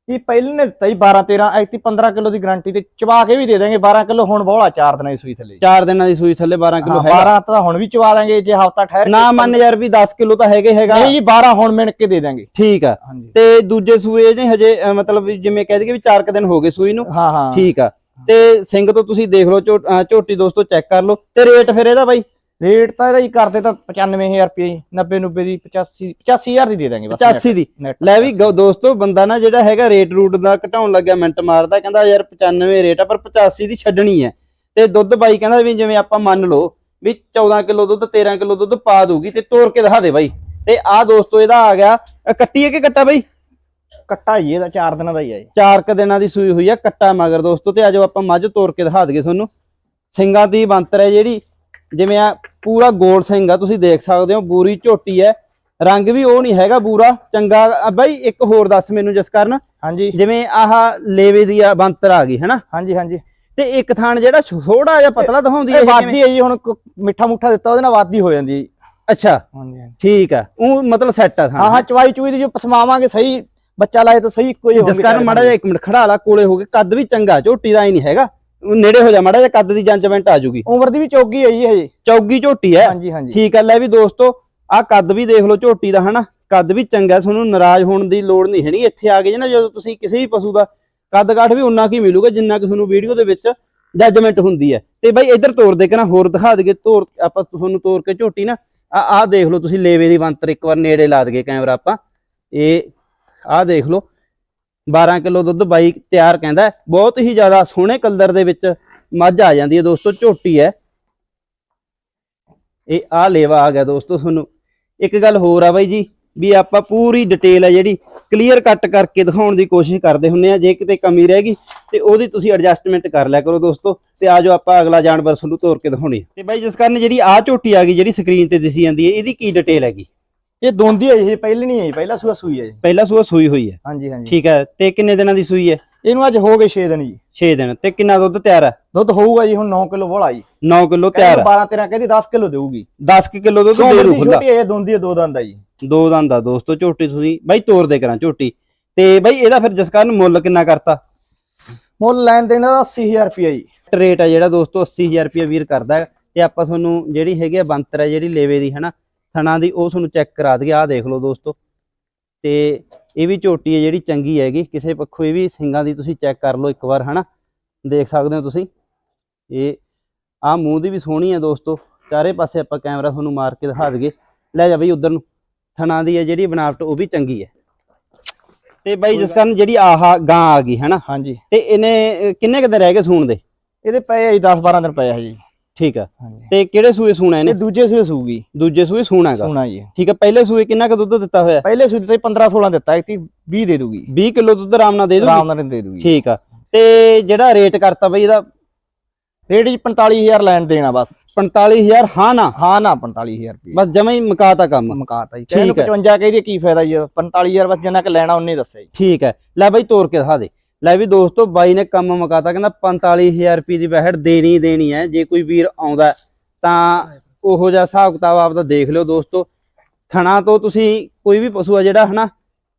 ਇਹ ਪਹਿਲੇ ਨੇ ਦਿੱਤਾ ਜੀ 12 13 ਐਤੀ 15 ਕਿਲੋ ਦੀ ਗਾਰੰਟੀ ਤੇ ਚਵਾ ਕੇ ਵੀ ਦੇ ਦਾਂਗੇ 12 ਕਿਲੋ ਹੁਣ ਬੋਲਾ ਚਾਰ ਦਿਨਾਂ ਦੀ ਸੂਈ ਥੱਲੇ। 4 ਦਿਨਾਂ ਦੀ ਸੂਈ ਥੱਲੇ 12 ਕਿਲੋ ਹਾਂ, ਹੈ 12 ਤਾਂ ਹੁਣ ਵੀ ਚਵਾ ਦਾਂਗੇ ਜੇ ਹਫਤਾ ਠਹਿਰ ਨਾ ਮੰਨ ਯਾਰ ਵੀ 10 ਕਿਲੋ ਤਾਂ ਹੈਗੇ ਹੈਗਾ। ਨਹੀਂ ਜੀ 12 ਹੁਣ ਮਿਣ ਕੇ ਦੇ ਦਾਂਗੇ ਠੀਕ ਆ। ਹਾਂਜੀ। ਤੇ ਦੂਜੇ ਸੂਏ ਨੇ ਹਜੇ ਅਹ ਮਤਲਬ ਵੀ ਜਿਵੇਂ ਕਹਿ ਦਈਏ ਵੀ 4 ਕ ਦਿਨ ਹੋ ਗਏ ਸੂਈ ਨੂੰ। ਹਾਂ ਹਾਂ। ਠੀਕ ਆ। ਤੇ ਸਿੰਘ ਤੋਂ ਤੁਸੀਂ ਦੇਖ ਲਓ ਝੋ- ਅਹ ਝੋਟੀ ਦੋਸਤੋ ਚੈੱਕ ਕਰ ਲਓ। ਤੇ ਰੇਟ ਫਿਰ ਇਹਦਾ ਬਾਈ? ਰੇਟ ਤਾਂ ਇਹਦਾ ਜੀ ਕਰਦੇ ਤਾਂ 95000 ਰੁਪਏ ਜੀ 90 90 ਦੀ 85 85000 ਦੀ ਦੇ ਦਾਂਗੇ ਬਸ 85 ਦੀ? ਲੈ ਵੀ ਦੋਸਤੋ ਬੰਦਾ ਨਾ ਜਿਹੜਾ ਹੈਗਾ ਰੇਟ ਰੂਟ ਦਾ ਘਟਾਉਣ ਲੱਗਿਆ ਮਿੰਟ ਮਾਰਦਾ ਕਹਿੰਦਾ ਯਾਰ 95 ਰੇਟ ਆ ਪਰ 85 ਦੀ ਛੱਡਣੀ ਹੈ। ਤੇ ਦੁੱਧ ਬਾਈ ਕਹਿੰਦਾ ਵੀ ਜਿਵੇਂ ਆਪਾਂ ਮੰਨ ਲਓ ਵੀ 14 ਕਿਲੋ ਦੁੱਧ 13 ਕਿਲੋ ਦੁੱਧ ਪਾ ਦੂਗੀ ਤੇ ਤੋੜ ਕੇ ਦਿਖਾ ਦੇ ਬਾਈ। ਤੇ ਆਹ ਦੋਸਤੋ ਇਹਦਾ ਆ ਗਿਆ ਕੱਟੀ ਹੈ ਕਿ ਕੱਟਾ ਬਾਈ? ਕੱਟਾ ਜੀ ਇਹਦਾ 4 ਦਿਨਾਂ ਦਾ ਹੀ ਆ ਜੀ। ਚਾਰ ਕ ਦਿਨਾਂ ਦੀ ਸੂਈ ਹੋਈ ਆ ਕੱਟਾ ਮਗਰ ਦੋਸਤੋ ਤੇ ਆਜੋ ਆਪਾਂ ਮੱਝ ਤੋੜ ਕੇ ਦਿਖਾ ਦਈਏ ਤੁਹਾਨੂੰ। ਸਿੰਘਾਂ ਦੀ ਬੰਤਰ ਹੈ ਜਿਹੜੀ ਜਿਵੇਂ ਆ ਪੂਰਾ ਗੋਲ ਸਿੰਘ ਆ ਤੁਸੀਂ ਦੇਖ ਸਕਦੇ ਹੋ ਬੂਰੀ ਝੋਟੀ ਹੈ ਰੰਗ ਵੀ ਉਹ ਨਹੀਂ ਹੈਗਾ ਬੂਰਾ ਚੰਗਾ ਬਾਈ ਇੱਕ ਹੋਰ ਦੱਸ ਮੈਨੂੰ ਜਿਸ ਕਾਰਨ। ਹਾਂਜੀ। ਜਿਵੇਂ ਆਹ ਲੇਵੇ ਦੀ ਆ ਬੰਤਰ ਆ ਗਈ ਹੈਨਾ? ਹਾਂਜੀ ਹਾਂਜੀ। ਤੇ ਇੱਕ ਥਾਣ ਜਿਹੜਾ ਥੋੜਾ ਜਿਹਾ ਪਤਲਾ ਦਿਖਾਉਂਦੀ ਹੈ? ਵਾਦੀ ਹੈ ਜੀ ਹੁਣ ਮਿੱਠਾ ਮੁੱਠਾ ਦਿੱਤਾ ਉਹਦੇ ਨਾਲ ਵਾਦੀ ਹੋ ਜਾਂਦੀ ਹੈ ਅੱਛਾ। ਠੀਕ ਆ। ਉਹ ਮਤਲਬ ਸੈੱਟ ਆ ਥਾਣ ਹਾਂ ਚਵਾਈ ਚੁਈ ਦੀ ਜੋ ਪਸਮਾਵਾਂਗੇ ਸਹੀ ਬੱਚਾ ਲਾਏ ਤਾਂ ਸਹੀ ਇੱਕੋ ਹੀ ਜਿਸ ਕਾਰਨ ਮਾੜਾ ਜਿਹਾ ਇੱਕ ਮਿੰਟ ਖੜਾ ਲਾ ਕੋਲੇ ਹੋ ਕੇ। ਕੱਦ ਵੀ ਚੰਗਾ ਝੋਟੀ ਦਾ ਹੀ ਨਹੀਂ ਹੈਗਾ। ਨੇੜੇ ਹੋ ਜਾ ਮਾੜਾ ਜਿਹਾ ਕੱਦ ਦੀ ਜੰਜਮੈਂਟ ਆ ਜੂਗੀ। ਉਮਰ ਦੀ ਵੀ ਚੌਗੀ ਹੈ ਜੀ ਹਜੇ ਚੌਗੀ ਝੋਟੀ ਹੈ। ਹਾਂਜੀ ਹਾਂਜੀ। ਠੀਕ ਹੈ ਲੈ ਵੀ ਦੋਸਤੋ ਆਹ ਕੱਦ ਵੀ ਦੇਖ ਲਓ ਝੋਟੀ ਦਾ ਹਨਾ? ਕੱਦ ਵੀ ਚੰਗਾ ਤੁਹਾਨੂੰ ਨਾਰਾਜ਼ ਹੋਣ ਦੀ ਲੋੜ ਨਹੀਂ ਹੈਣੀ। ਇੱਥੇ ਆ ਗਏ ਨਾ ਜਦੋਂ ਤੁਸੀਂ ਕਿਸੇ ਵੀ ਪਸ਼ੂ ਦਾ ਕੱਦ ਕਾਠ ਵੀ ਉਨਾ ਕੀ ਮਿਲੂਗਾ ਜਿੰਨਾ ਕਿ ਤੁਹਾਨੂੰ ਵੀਡੀਓ ਦੇ ਵਿੱਚ ਜੱਜਮੈਂਟ ਹੁੰਦੀ ਹੈ। ਤੇ ਬਾਈ ਇੱਧਰ ਤੋਰ ਦੇ ਕੇ ਨਾ ਹੋਰ ਦਿਖਾ ਦਈਏ ਤੋਰ ਆਪਾਂ ਤੁਹਾਨੂੰ ਤੋਰ ਕੇ ਝੋਟੀ ਨਾ ਆ ਆਹ ਦੇਖ ਲਓ ਤੁਸੀਂ ਲੇਵੇ ਦੀ ਬੰਤਰ ਇੱਕ ਵਾਰ ਨੇੜੇ ਲਾ ਦਈਏ ਕੈਮਰਾ ਆਪਾਂ। ਇਹ ਆਹ ਦੇਖ ਲਓ 12 ਕਿਲੋ ਦੁੱਧ ਬਾਈ ਤਿਆਰ ਕਹਿੰਦਾ ਬਹੁਤ ਹੀ ਜ਼ਿਆਦਾ ਸੋਹਣੇ ਕਲਰ ਦੇ ਵਿੱਚ ਮੱਝ ਆ ਜਾਂਦੀ ਹੈ ਦੋਸਤੋ, ਝੋਟੀ ਹੈ। ਇਹ ਆ ਲੇਵਾ ਆ ਗਿਆ ਦੋਸਤੋ ਤੁਹਾਨੂੰ। ਇੱਕ ਗੱਲ ਹੋਰ ਆ ਬਾਈ ਜੀ, ਵੀ ਆਪਾਂ ਪੂਰੀ ਡਿਟੇਲ ਹੈ ਜਿਹੜੀ ਕਲੀਅਰ ਕੱਟ ਕਰਕੇ ਦਿਖਾਉਣ ਦੀ ਕੋਸ਼ਿਸ਼ ਕਰਦੇ ਹੁੰਨੇ ਆ ਜੇ ਕਿਤੇ ਕਮੀ ਰਹਿ ਗਈ ਤੇ ਉਹਦੀ ਤੁਸੀਂ ਐਡਜਸਟਮੈਂਟ ਕਰ ਲਿਆ ਕਰੋ ਦੋਸਤੋ ਤੇ ਆਜੋ ਆਪਾਂ ਅਗਲਾ ਜਾਨਵਰ ਤੁਹਾਨੂੰ ਤੋਰ ਕੇ ਦਿਖਾਉਣੀ ਆ। ਤੇ ਬਾਈ, ਜਿਸ ਕਾਰਨ ਜਿਹੜੀ ਆ ਝੋਟੀ ਆ ਗਈ, ਜਿਹੜੀ ਸਕਰੀਨ ਤੇ ਦਿਸੀ ਜਾਂਦੀ ਹੈ, ਇਹਦੀ ਕੀ ਡਿਟੇਲ ਹੈਗੀ? ਇਹ ਦੋਂਦੀ ਹੈ ਜੀ ਪਹਿਲੀ ਨਹੀਂ ਹੈ ਜੀ ਪਹਿਲਾ ਸੂਆ ਸੂਈ ਹੈ ਜੀ। ਪਹਿਲਾ ਸੂਆ ਸੂਈ ਹੋਈ ਹੈ। ਹਾਂਜੀ ਹਾਂਜੀ। ਠੀਕ ਹੈ ਤੇ ਕਿੰਨੇ ਦਿਨਾਂ ਦੀ ਸੂਈ ਹੈ? ਇਹਨੂੰ ਅੱਜ ਹੋ ਗਏ 6 ਦਿਨ ਜੀ। 6 ਦਿਨ ਤੇ ਕਿੰਨਾ ਦੁੱਧ ਤਿਆਰ ਹੈ? ਦੁੱਧ ਹੋਊਗਾ ਜੀ ਹੁਣ 9 ਕਿਲੋ ਬੋਲਾ ਜੀ। 9 ਕਿਲੋ ਤਿਆਰ ਹੈ। 12 13 ਕਹਿੰਦੀ 10 ਕਿਲੋ ਦੇਊਗੀ। 10 ਕਿਲੋ ਦੁੱਧ ਦੇ ਰੂ ਖੁੱਲਾ ਛੋਟੀ ਇਹ ਦੋਂਦੀ ਹੈ ਦੋ ਦੰਦ ਆ ਜੀ। ਦੋ ਦੰਦ ਆ ਦੋਸਤੋ ਝੋਟੀ ਤੁਸੀਂ ਬਾਈ ਤੋਰ ਦੇ ਕਰਾਂ ਝੋਟੀ। ਤੇ ਬਾਈ ਇਹਦਾ ਫਿਰ ਜਸਕਰਨ ਮੁੱਲ ਕਿੰਨਾ ਕਰਤਾ? ਮੁੱਲ ਲੈਣ ਦੇਣ ਦਾ 80000 ਰੁਪਏ ਜੀ। ਰੇਟ ਹੈ ਜਿਹੜਾ ਦੋਸਤੋ 80000 ਰੁਪਏ ਵੀਰ ਕਰਦਾ ਹੈ। ਤੇ ਆਪਾਂ ਤੁਹਾਨੂੰ ਜਿਹੜੀ ਹੈਗੀ ਆ ਬੰਤਰ ਹੈ ਜਿਹੜੀ ਲੇਵੇ ਦੀ ਹਨਾ? ਥਣਾ ਦੀ ਉਹ ਤੁਹਾਨੂੰ ਚੈੱਕ ਕਰਾ ਦਈਏ। ਆਹ ਦੇਖ ਲਓ ਦੋਸਤੋ। ਤੇ ਇਹ ਵੀ ਝੋਟੀ ਹੈ ਜਿਹੜੀ ਚੰਗੀ ਹੈਗੀ। ਕਿਸੇ ਪੱਖੋਂ ਇਹ ਵੀ ਸਿੰਗਾਂ ਦੀ ਤੁਸੀਂ ਚੈੱਕ ਕਰ ਲਓ ਇੱਕ ਵਾਰ ਹਨਾ? ਦੇਖ ਸਕਦੇ ਹੋ ਤੁਸੀਂ। ਇਹ ਆਹ ਮੂੰਹ ਦੀ ਵੀ ਸੋਹਣੀ ਹੈ ਦੋਸਤੋ। ਚਾਰੇ ਪਾਸੇ ਆਪਾਂ ਕੈਮਰਾ ਤੁਹਾਨੂੰ ਮਾਰ ਕੇ ਦਿਖਾ ਦਈਏ। ਲੈ ਜਾ ਬਈ ਉਧਰ ਨੂੰ। ਥਣਾ ਦੀ ਹੈ ਜਿਹੜੀ ਬਣਾਵਟ ਉਹ ਵੀ ਚੰਗੀ ਹੈ। ਤੇ ਬਾਈ ਜਿਸ ਕਾਰਨ ਜਿਹੜੀ ਆਹ ਗਾਂ ਆ ਗਈ ਹਨਾ? ਹਾਂਜੀ। ਤੇ ਇਹਨੇ ਕਿੰਨੇ ਕੁ ਦਿਨ ਰਹਿ ਗਏ ਸੂਣ ਦੇ? ਇਹਦੇ ਪਏ ਆ ਜੀ 10 12 ਦਿਨ ਪਏ ਆ ਜੀ। ਠੀਕ ਆ। ਹਾਂਜੀ। ਤੇ ਕਿਹੜੇ ਸੂਏ ਸੂਣਾ ਇਹ ਇਹਨੇ ਦੂਜੇ ਸੂਏ ਸੂਗੀ। ਦੂਜੇ ਸੂਏ ਸੂਣਾ ਹੈਗਾ। ਸੂਣਾ ਜੀ। ਠੀਕ ਆ ਪਹਿਲੇ ਸੂਏ ਕਿੰਨਾ ਕੁ ਦੁੱਧ ਦਿੱਤਾ ਹੋਇਆ? ਪਹਿਲੇ ਸੂਏ ਤੇ 15 16 ਦਿੱਤਾ ਇਤੀ 20 ਦੇ ਦੂਗੀ। 20 ਕਿਲੋ ਦੁੱਧ ਆਰਾਮ ਨਾਲ ਦੇ ਦੂਗੀ? ਆਰਾਮ ਨਾਲ ਦੇ ਦੂਗੀ। ਠੀਕ ਆ। ਤੇ ਜਿਹੜਾ ਰੇਟ ਕਰਤਾ ਬਈ ਇਹਦਾ? ਰੇਟ ਜੀ 45000 ਲੈਣ ਦੇਣਾ ਬਸ। 45000 ਹਾਂ ਨਾ? ਹਾਂ ਨਾ 45000 ਰੁਪਏ ਬਸ ਜਮਾ ਹੀ ਮੁਕਾਤਾ ਕੰਮ। ਮਕਾਤਾ ਜੀ। ਠੀਕ ਹੈ। 55 ਕਹੀ ਦੀ ਕੀ ਫਾਇਦਾ ਜੀ 45000 ਬਸ ਜਿੰਨਾ ਕਿ ਲੈਣਾ ਉਹਨੇ ਦੱਸਿਆ ਜੀ। ਠੀਕ ਹੈ ਲੈ ਬਈ ਤੋਰ ਕੇ ਦਿਖਾ ਦੇ। ਲੈ ਵੀ ਦੋਸਤੋ ਬਾਈ ਨੇ ਕੰਮ ਮੁਕਾਤਾ, ਕਹਿੰਦਾ 45000 ਰੁਪਏ ਦੀ ਵਹਿੜ ਦੇਣੀ ਦੇਣੀ ਹੈ, ਜੇ ਕੋਈ ਵੀਰ ਆਉਂਦਾ ਤਾਂ ਉਹੋ ਜਿਹਾ ਹਿਸਾਬ ਕਿਤਾਬ ਆਪਦਾ ਦੇਖ ਲਿਓ ਦੋਸਤੋ। ਥਣਾ ਤੋਂ ਤੁਸੀਂ ਕੋਈ ਵੀ ਪਸ਼ੂ ਆ ਜਿਹੜਾ ਹਨਾ,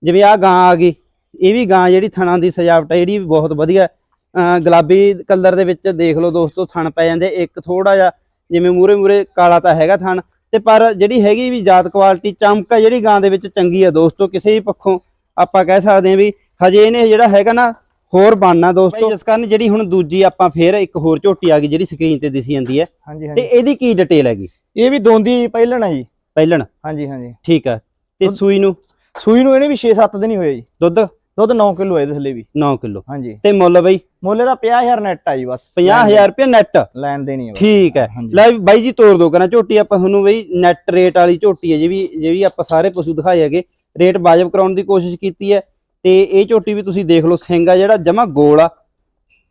ਜਿਵੇਂ ਆ ਗਾਂ ਆ ਗਈ, ਇਹ ਵੀ ਗਾਂ ਜਿਹੜੀ ਥਣਾ ਦੀ ਸਜਾਵਟ ਹੈ, ਜਿਹੜੀ ਵੀ ਬਹੁਤ ਵਧੀਆ ਅਹ ਗੁਲਾਬੀ ਕਲਰ ਦੇ ਵਿੱਚ ਦੇਖ ਲਓ ਦੋਸਤੋ, ਥਣ ਪੈ ਜਾਂਦੇ, ਇੱਕ ਥੋੜਾ ਜਿਹਾ ਜਿਵੇਂ ਮੂਰੇ ਮੂਰੇ ਕਾਲਾ ਤਾਂ ਹੈਗਾ ਥਣ, ਤੇ ਪਰ ਜਿਹੜੀ ਹੈਗੀ ਵੀ ਜਾਤ ਕੁਆਲਿਟੀ ਚਮਕ ਆ ਜਿਹੜੀ ਗਾਂ ਦੇ ਵਿੱਚ ਚੰਗੀ ਆ ਦੋਸਤੋ, ਕਿਸੇ ਵੀ ਪੱਖੋਂ ਆਪਾਂ ਕਹਿ ਸਕਦੇ ਹਾਂ ਵੀ ਹਜੇ ਇਹਨੇ ਜਿਹੜਾ ਹੈਗਾ ਨਾ ਹੋਰ ਬਣਨਾ ਦੋਸਤੋ। ਜਿਸ ਕਾਰਨ ਜਿਹੜੀ ਹੁਣ ਦੂਜੀ ਆਪਾਂ ਫੇਰ ਇੱਕ ਹੋਰ ਝੋਟੀ ਆ ਗਈ ਜਿਹੜੀ ਸਕਰੀਨ ਤੇ ਦਿਸੀ ਜਾਂਦੀ ਹੈ। ਹਾਂਜੀ ਤੇ ਇਹਦੀ ਕੀ ਡਿਟੇਲ ਹੈਗੀ? ਇਹ ਵੀ ਦੋਂਦੀ ਪਹਿਲਣ ਆ ਜੀ। ਪਹਿਲਣ? ਹਾਂਜੀ ਹਾਂਜੀ। ਠੀਕ ਆ। ਤੇ ਸੂਈ ਨੂੰ? ਸੂਈ ਨੂੰ ਇਹਨੇ ਵੀ 6-7 ਦਿਨ ਹੀ ਹੋਏ ਜੀ। ਦੁੱਧ? ਦੁੱਧ 9 ਕਿਲੋ ਹੈ ਇਹਦੇ ਥੱਲੇ ਵੀ। 9 ਕਿਲੋ। ਹਾਂਜੀ। ਤੇ ਮੁੱਲ ਬਈ? ਮੁੱਲ ਦਾ 50000 ਨੈਟ ਆ ਜੀ ਬਸ। 50000 ਰੁਪਏ ਨੈਟ ਲੈਣ ਦੇਣੀ ਹੈ। ਠੀਕ ਹੈ। ਲੈ ਬਾਈ ਜੀ ਤੋਰ ਦੋ ਕਰਾਂ ਝੋਟੀ ਆਪਾਂ ਤੁਹਾਨੂੰ ਬਈ ਨੈਟ ਰੇਟ ਵਾਲੀ ਝੋਟੀ ਹੈ ਜਿਹੜੀ ਜਿਹੜੀ ਆਪਾਂ ਸਾਰੇ ਪਸ਼ੂ ਦਿਖਾਏ ਹੈਗੇ। ਰੇਟ ਵਾਜਬ ਕਰਾਉਣ ਦੀ ਕੋਸ਼ਿਸ਼ ਕੀਤੀ ਹੈ। ਤੇ ਇਹ ਝੋਟੀ ਵੀ ਤੁਸੀਂ ਦੇਖ ਲਓ ਸਿੰਘ ਆ ਜਿਹੜਾ ਜਮਾ ਗੋਲ ਆ।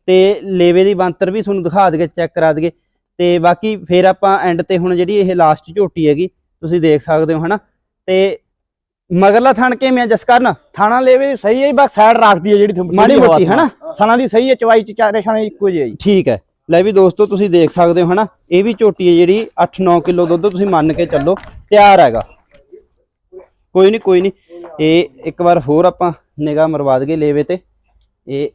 ਤੇ ਲੇਵੇ ਦੀ ਬੰਤਰ ਵੀ ਤੁਹਾਨੂੰ ਦਿਖਾ ਦਈਏ ਚੈੱਕ ਕਰਾ ਦਈਏ। ਤੇ ਬਾਕੀ ਫੇਰ ਆਪਾਂ ਐਂਡ ਤੇ ਹੁਣ ਜਿਹੜੀ ਇਹ ਲਾਸਟ ਝੋਟੀ ਹੈਗੀ ਤੁਸੀਂ ਦੇਖ ਸਕਦੇ ਹੋ ਹਨਾ? ਤੇ ਮਗਰਲਾ ਥਣ ਕਿਵੇਂ ਆ ਜਸਕਰਨ? ਥਾਣਾ ਲੈਵੇ ਸਹੀ ਹੈ ਬਸ ਸਾਈਡ ਰੱਖਦੀ ਹੈ ਜਿਹੜੀ ਮਾੜੀ ਮੋਟੀ ਹਨਾ? ਥਾਣਾ ਦੀ ਸਹੀ ਹੈ ਚਵਾਈ ਚ ਚਾਰੇ ਛਾਣੇ ਇੱਕੋ ਜਿਹੇ ਜੀ। ਠੀਕ ਹੈ। ਲੈ ਵੀ ਦੋਸਤੋ ਤੁਸੀਂ ਦੇਖ ਸਕਦੇ ਹੋ ਹਨਾ? ਇਹ ਵੀ ਝੋਟੀ ਹੈ ਜਿਹੜੀ 8-9 ਕਿਲੋ ਦੁੱਧ ਤੁਸੀਂ ਮੰਨ ਕੇ ਚੱਲੋ ਤਿਆਰ ਹੈਗਾ। ਕੋਈ ਨਹੀਂ ਕੋਈ ਨਹੀਂ ਇਹ ਇੱਕ ਵਾਰ ਹੋਰ ਆਪਾਂ ਨਿਗਾਹ ਮਰਵਾ ਦਈਏ ਲੇਵੇ ਤੇ। ਇਹ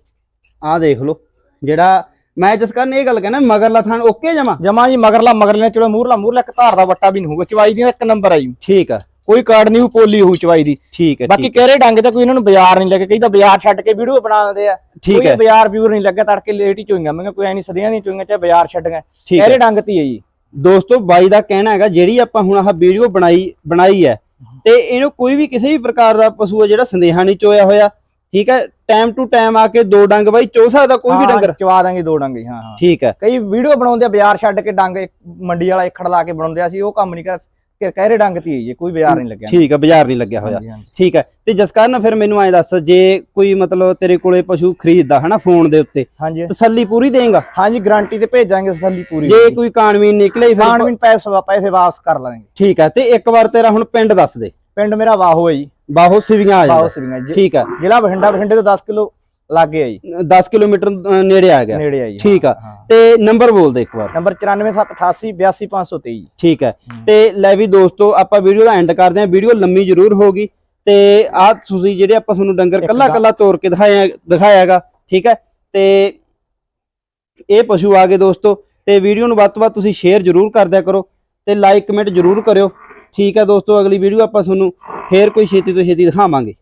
ਆਹ ਦੇਖ ਲਓ ਜਿਹੜਾ ਮੈਂ ਜਿਸ ਕਾਰਨ ਇਹ ਗੱਲ ਕਹਿੰਦਾ ਮਗਰਲਾ ਥਾਣ ਓਕੇ ਜਮਾ? ਜਮਾ ਜੀ ਮਗਰਲਾ ਮਗਰਲੇ ਚਲੋ ਮੂਰਲਾ ਮੂਰਲਾ ਇੱਕ ਧਾਰ ਦਾ ਵੱਟਾ ਵੀ ਨਹੀਂ ਹੋਊਗਾ ਚਵਾਈ ਦੀ ਇੱਕ ਨੰਬਰ ਆ ਜੀ। ਠੀਕ ਆ। ਕੋਈ ਕਾਰਡ ਨਹੀਂ ਪੋਲੀ ਹੋਊ ਚਵਾਈ ਦੀ। ਠੀਕ ਹੈ ਬਾਕੀ ਕਹਿਰੇ ਡੰਗ ਤੇ ਕੋਈ ਇਹਨਾਂ ਨੂੰ ਬਾਜ਼ਾਰ ਨਹੀਂ ਲੱਗੇ ਕਈ ਤਾਂ ਬਾਜ਼ਾਰ ਛੱਡ ਕੇ ਵੀਡੀਓ ਬਣਾ ਦਿੰਦੇ ਆ। ਠੀਕ ਹੈ ਬਾਜ਼ਾਰ ਵਿਊਰ ਨਹੀਂ ਲੱਗਾ ਤੜਕੇ ਲੇਟ ਹੀ ਚੋਈਆਂ। ਮੈਂ ਕੋਈ ਐ ਨਹੀਂ ਸਦੀਆਂ ਨਹੀਂ ਚੋਈਆਂ ਚਾਹੇ ਬਾਜ਼ਾਰ ਛੱਡ ਗਏ। ਹੈ ਡੰਗ ਤੀ ਹੈ ਜੀ? ਦੋਸਤੋ ਬਾਈ ਦਾ ਕਹਿਣਾ ਹੈਗਾ ਜਿਹੜੀ ਆਪਾਂ ਹੁਣ ਆਹ ਵੀਡੀਓ ਬਣਾਈ ਬਣਾਈ ਹੈ ਤੇ ਇਹਨੂੰ ਕੋਈ ਵੀ ਕਿਸੇ ਵੀ ਪ੍ਰਕਾਰ ਦਾ ਪਸ਼ੂ ਆ ਜਿਹੜਾ ਸੰਦੇਹਾ ਨਹੀਂ ਚੋਇਆ ਹੋਇਆ ਠੀਕ ਹੈ? ਟਾਈਮ ਟੂ ਟਾਈਮ ਆ ਕੇ ਦੋ ਡੰਗ ਬਾਈ ਚੋ ਸਕਦਾ ਕੋਈ ਵੀ ਡੰਗਰ। ਚਵਾ ਦਾਂਗੇ ਦੋ ਡੰਗ ਹਾਂ ਹਾਂ। ਠੀਕ ਹੈ। ਕਈ ਵੀਡੀਓ ਬਣਾਉਂਦੇ ਆ ਬਾਜ਼ਾਰ ਛੱਡ ਕੇ ਡੰਗ ਮੰਡੀ ਵਾਲਾ ਇਖੜ ਲਾ ਕੇ ਬਣਾਉਂਦੇ ਆ ਸੀ ਉਹ ਕੰਮ ਨਹੀਂ ਕਰ ਕਹਿਰੇ ਡੰਗ ਤੀ ਜੀ ਕੋਈ ਬਾਜ਼ਾਰ ਨਹੀਂ ਲੱਗਿਆ। ਠੀਕ ਹੈ ਬਾਜ਼ਾਰ ਨਹੀਂ ਲੱਗਿਆ ਹੋਇਆ। ਠੀਕ ਹੈ ਤੇ ਜਿਸ ਕਾਰਨ ਫਿਰ ਮੈਨੂੰ ਐਂ ਦੱਸ ਜੇ ਕੋਈ ਮਤਲਬ ਤੇਰੇ ਕੋਲੇ ਪਸ਼ੂ ਖਰੀਦਦਾ ਹਨਾ ਫੋਨ ਦੇ ਉੱਤੇ ਤਸੱਲੀ ਪੂਰੀ ਦੇਂਗਾ? ਹਾਂਜੀ ਗਾਰੰਟੀ ਤੇ ਭੇਜਾਂਗੇ ਤਸੱਲੀ ਪੂਰੀ। ਜੇ ਕੋਈ ਕਾਨਵੀਨ ਨਿਕਲੇ ਫਿਰ ਵੀ ਪੈਸੇ ਪੈਸੇ ਵਾਪਸ ਕਰ ਲਾਂਗੇ ਠੀਕ ਹੈ ਤੇ ਇੱਕ ਵਾਰ ਤੇਰਾ ਹੁਣ ਪਿੰਡ ਦੱਸ ਦੇ। ਪਿੰਡ ਮੇਰਾ ਵਾਹੋ ਹੈ ਜੀ। ਬਾਹੋ ਸਿਵੀਆਂ ਆ ਵਾਹੋ ਜਾਂਦਾ ਸਿੰਘਾ ਜੀ। ਠੀਕ ਹੈ ਜ਼ਿਲ੍ਹਾ ਬਠਿੰਡਾ ਬਠਿੰਡੇ ਤੋਂ 10 ਕਿਲੋ ਲੱਗੇ ਆ ਜੀ। 10 ਕਿਲੋਮੀਟਰ ਨੇੜੇ ਆ ਗਿਆ। ਨੇੜੇ ਆ ਜੀ ਠੀਕ ਆ। ਤੇ ਨੰਬਰ ਬੋਲ ਦੇ ਇੱਕ ਵਾਰ। ਨੰਬਰ 94788 82523 ਠੀਕ ਹੈ। ਤੇ ਲੈ ਵੀ ਦੋਸਤੋ ਆਪਾਂ ਵੀਡੀਓ ਦਾ ਐਂਡ ਕਰਦੇ ਹਾਂ। ਵੀਡੀਓ ਲੰਮੀ ਜ਼ਰੂਰ ਹੋਗੀ ਤੇ ਆਹ ਤੁਸੀਂ ਜਿਹੜੇ ਆਪਾਂ ਤੁਹਾਨੂੰ ਡੰਗਰ ਕੱਲਾ ਕੱਲਾ ਤੋੜ ਕੇ ਦਿਖਾਇਆ ਦਿਖਾਇਆਗਾ। ਠੀਕ ਹੈ। ਤੇ ਇਹ ਪਸ਼ੂ ਆ ਗਏ ਦੋਸਤੋ। ਤੇ ਵੀਡੀਓ ਨੂੰ ਵੱਧ ਤੋਂ ਵੱਧ ਤੁਸੀਂ ਸ਼ੇਅਰ ਜ਼ਰੂਰ ਕਰ ਦਿਆ ਕਰੋ। ਤੇ ਲਾਈਕ ਕਮੈਂਟ ਜ਼ਰੂਰ ਕਰਿਓ। ਠੀਕ ਹੈ ਦੋਸਤੋ ਅਗਲੀ ਵੀਡੀਓ ਆਪਾਂ ਤੁਹਾਨੂੰ ਫੇਰ ਕੋਈ ਛੇਤੀ ਤੋਂ ਛੇਤੀ ਦਿਖਾਵਾਂਗੇ।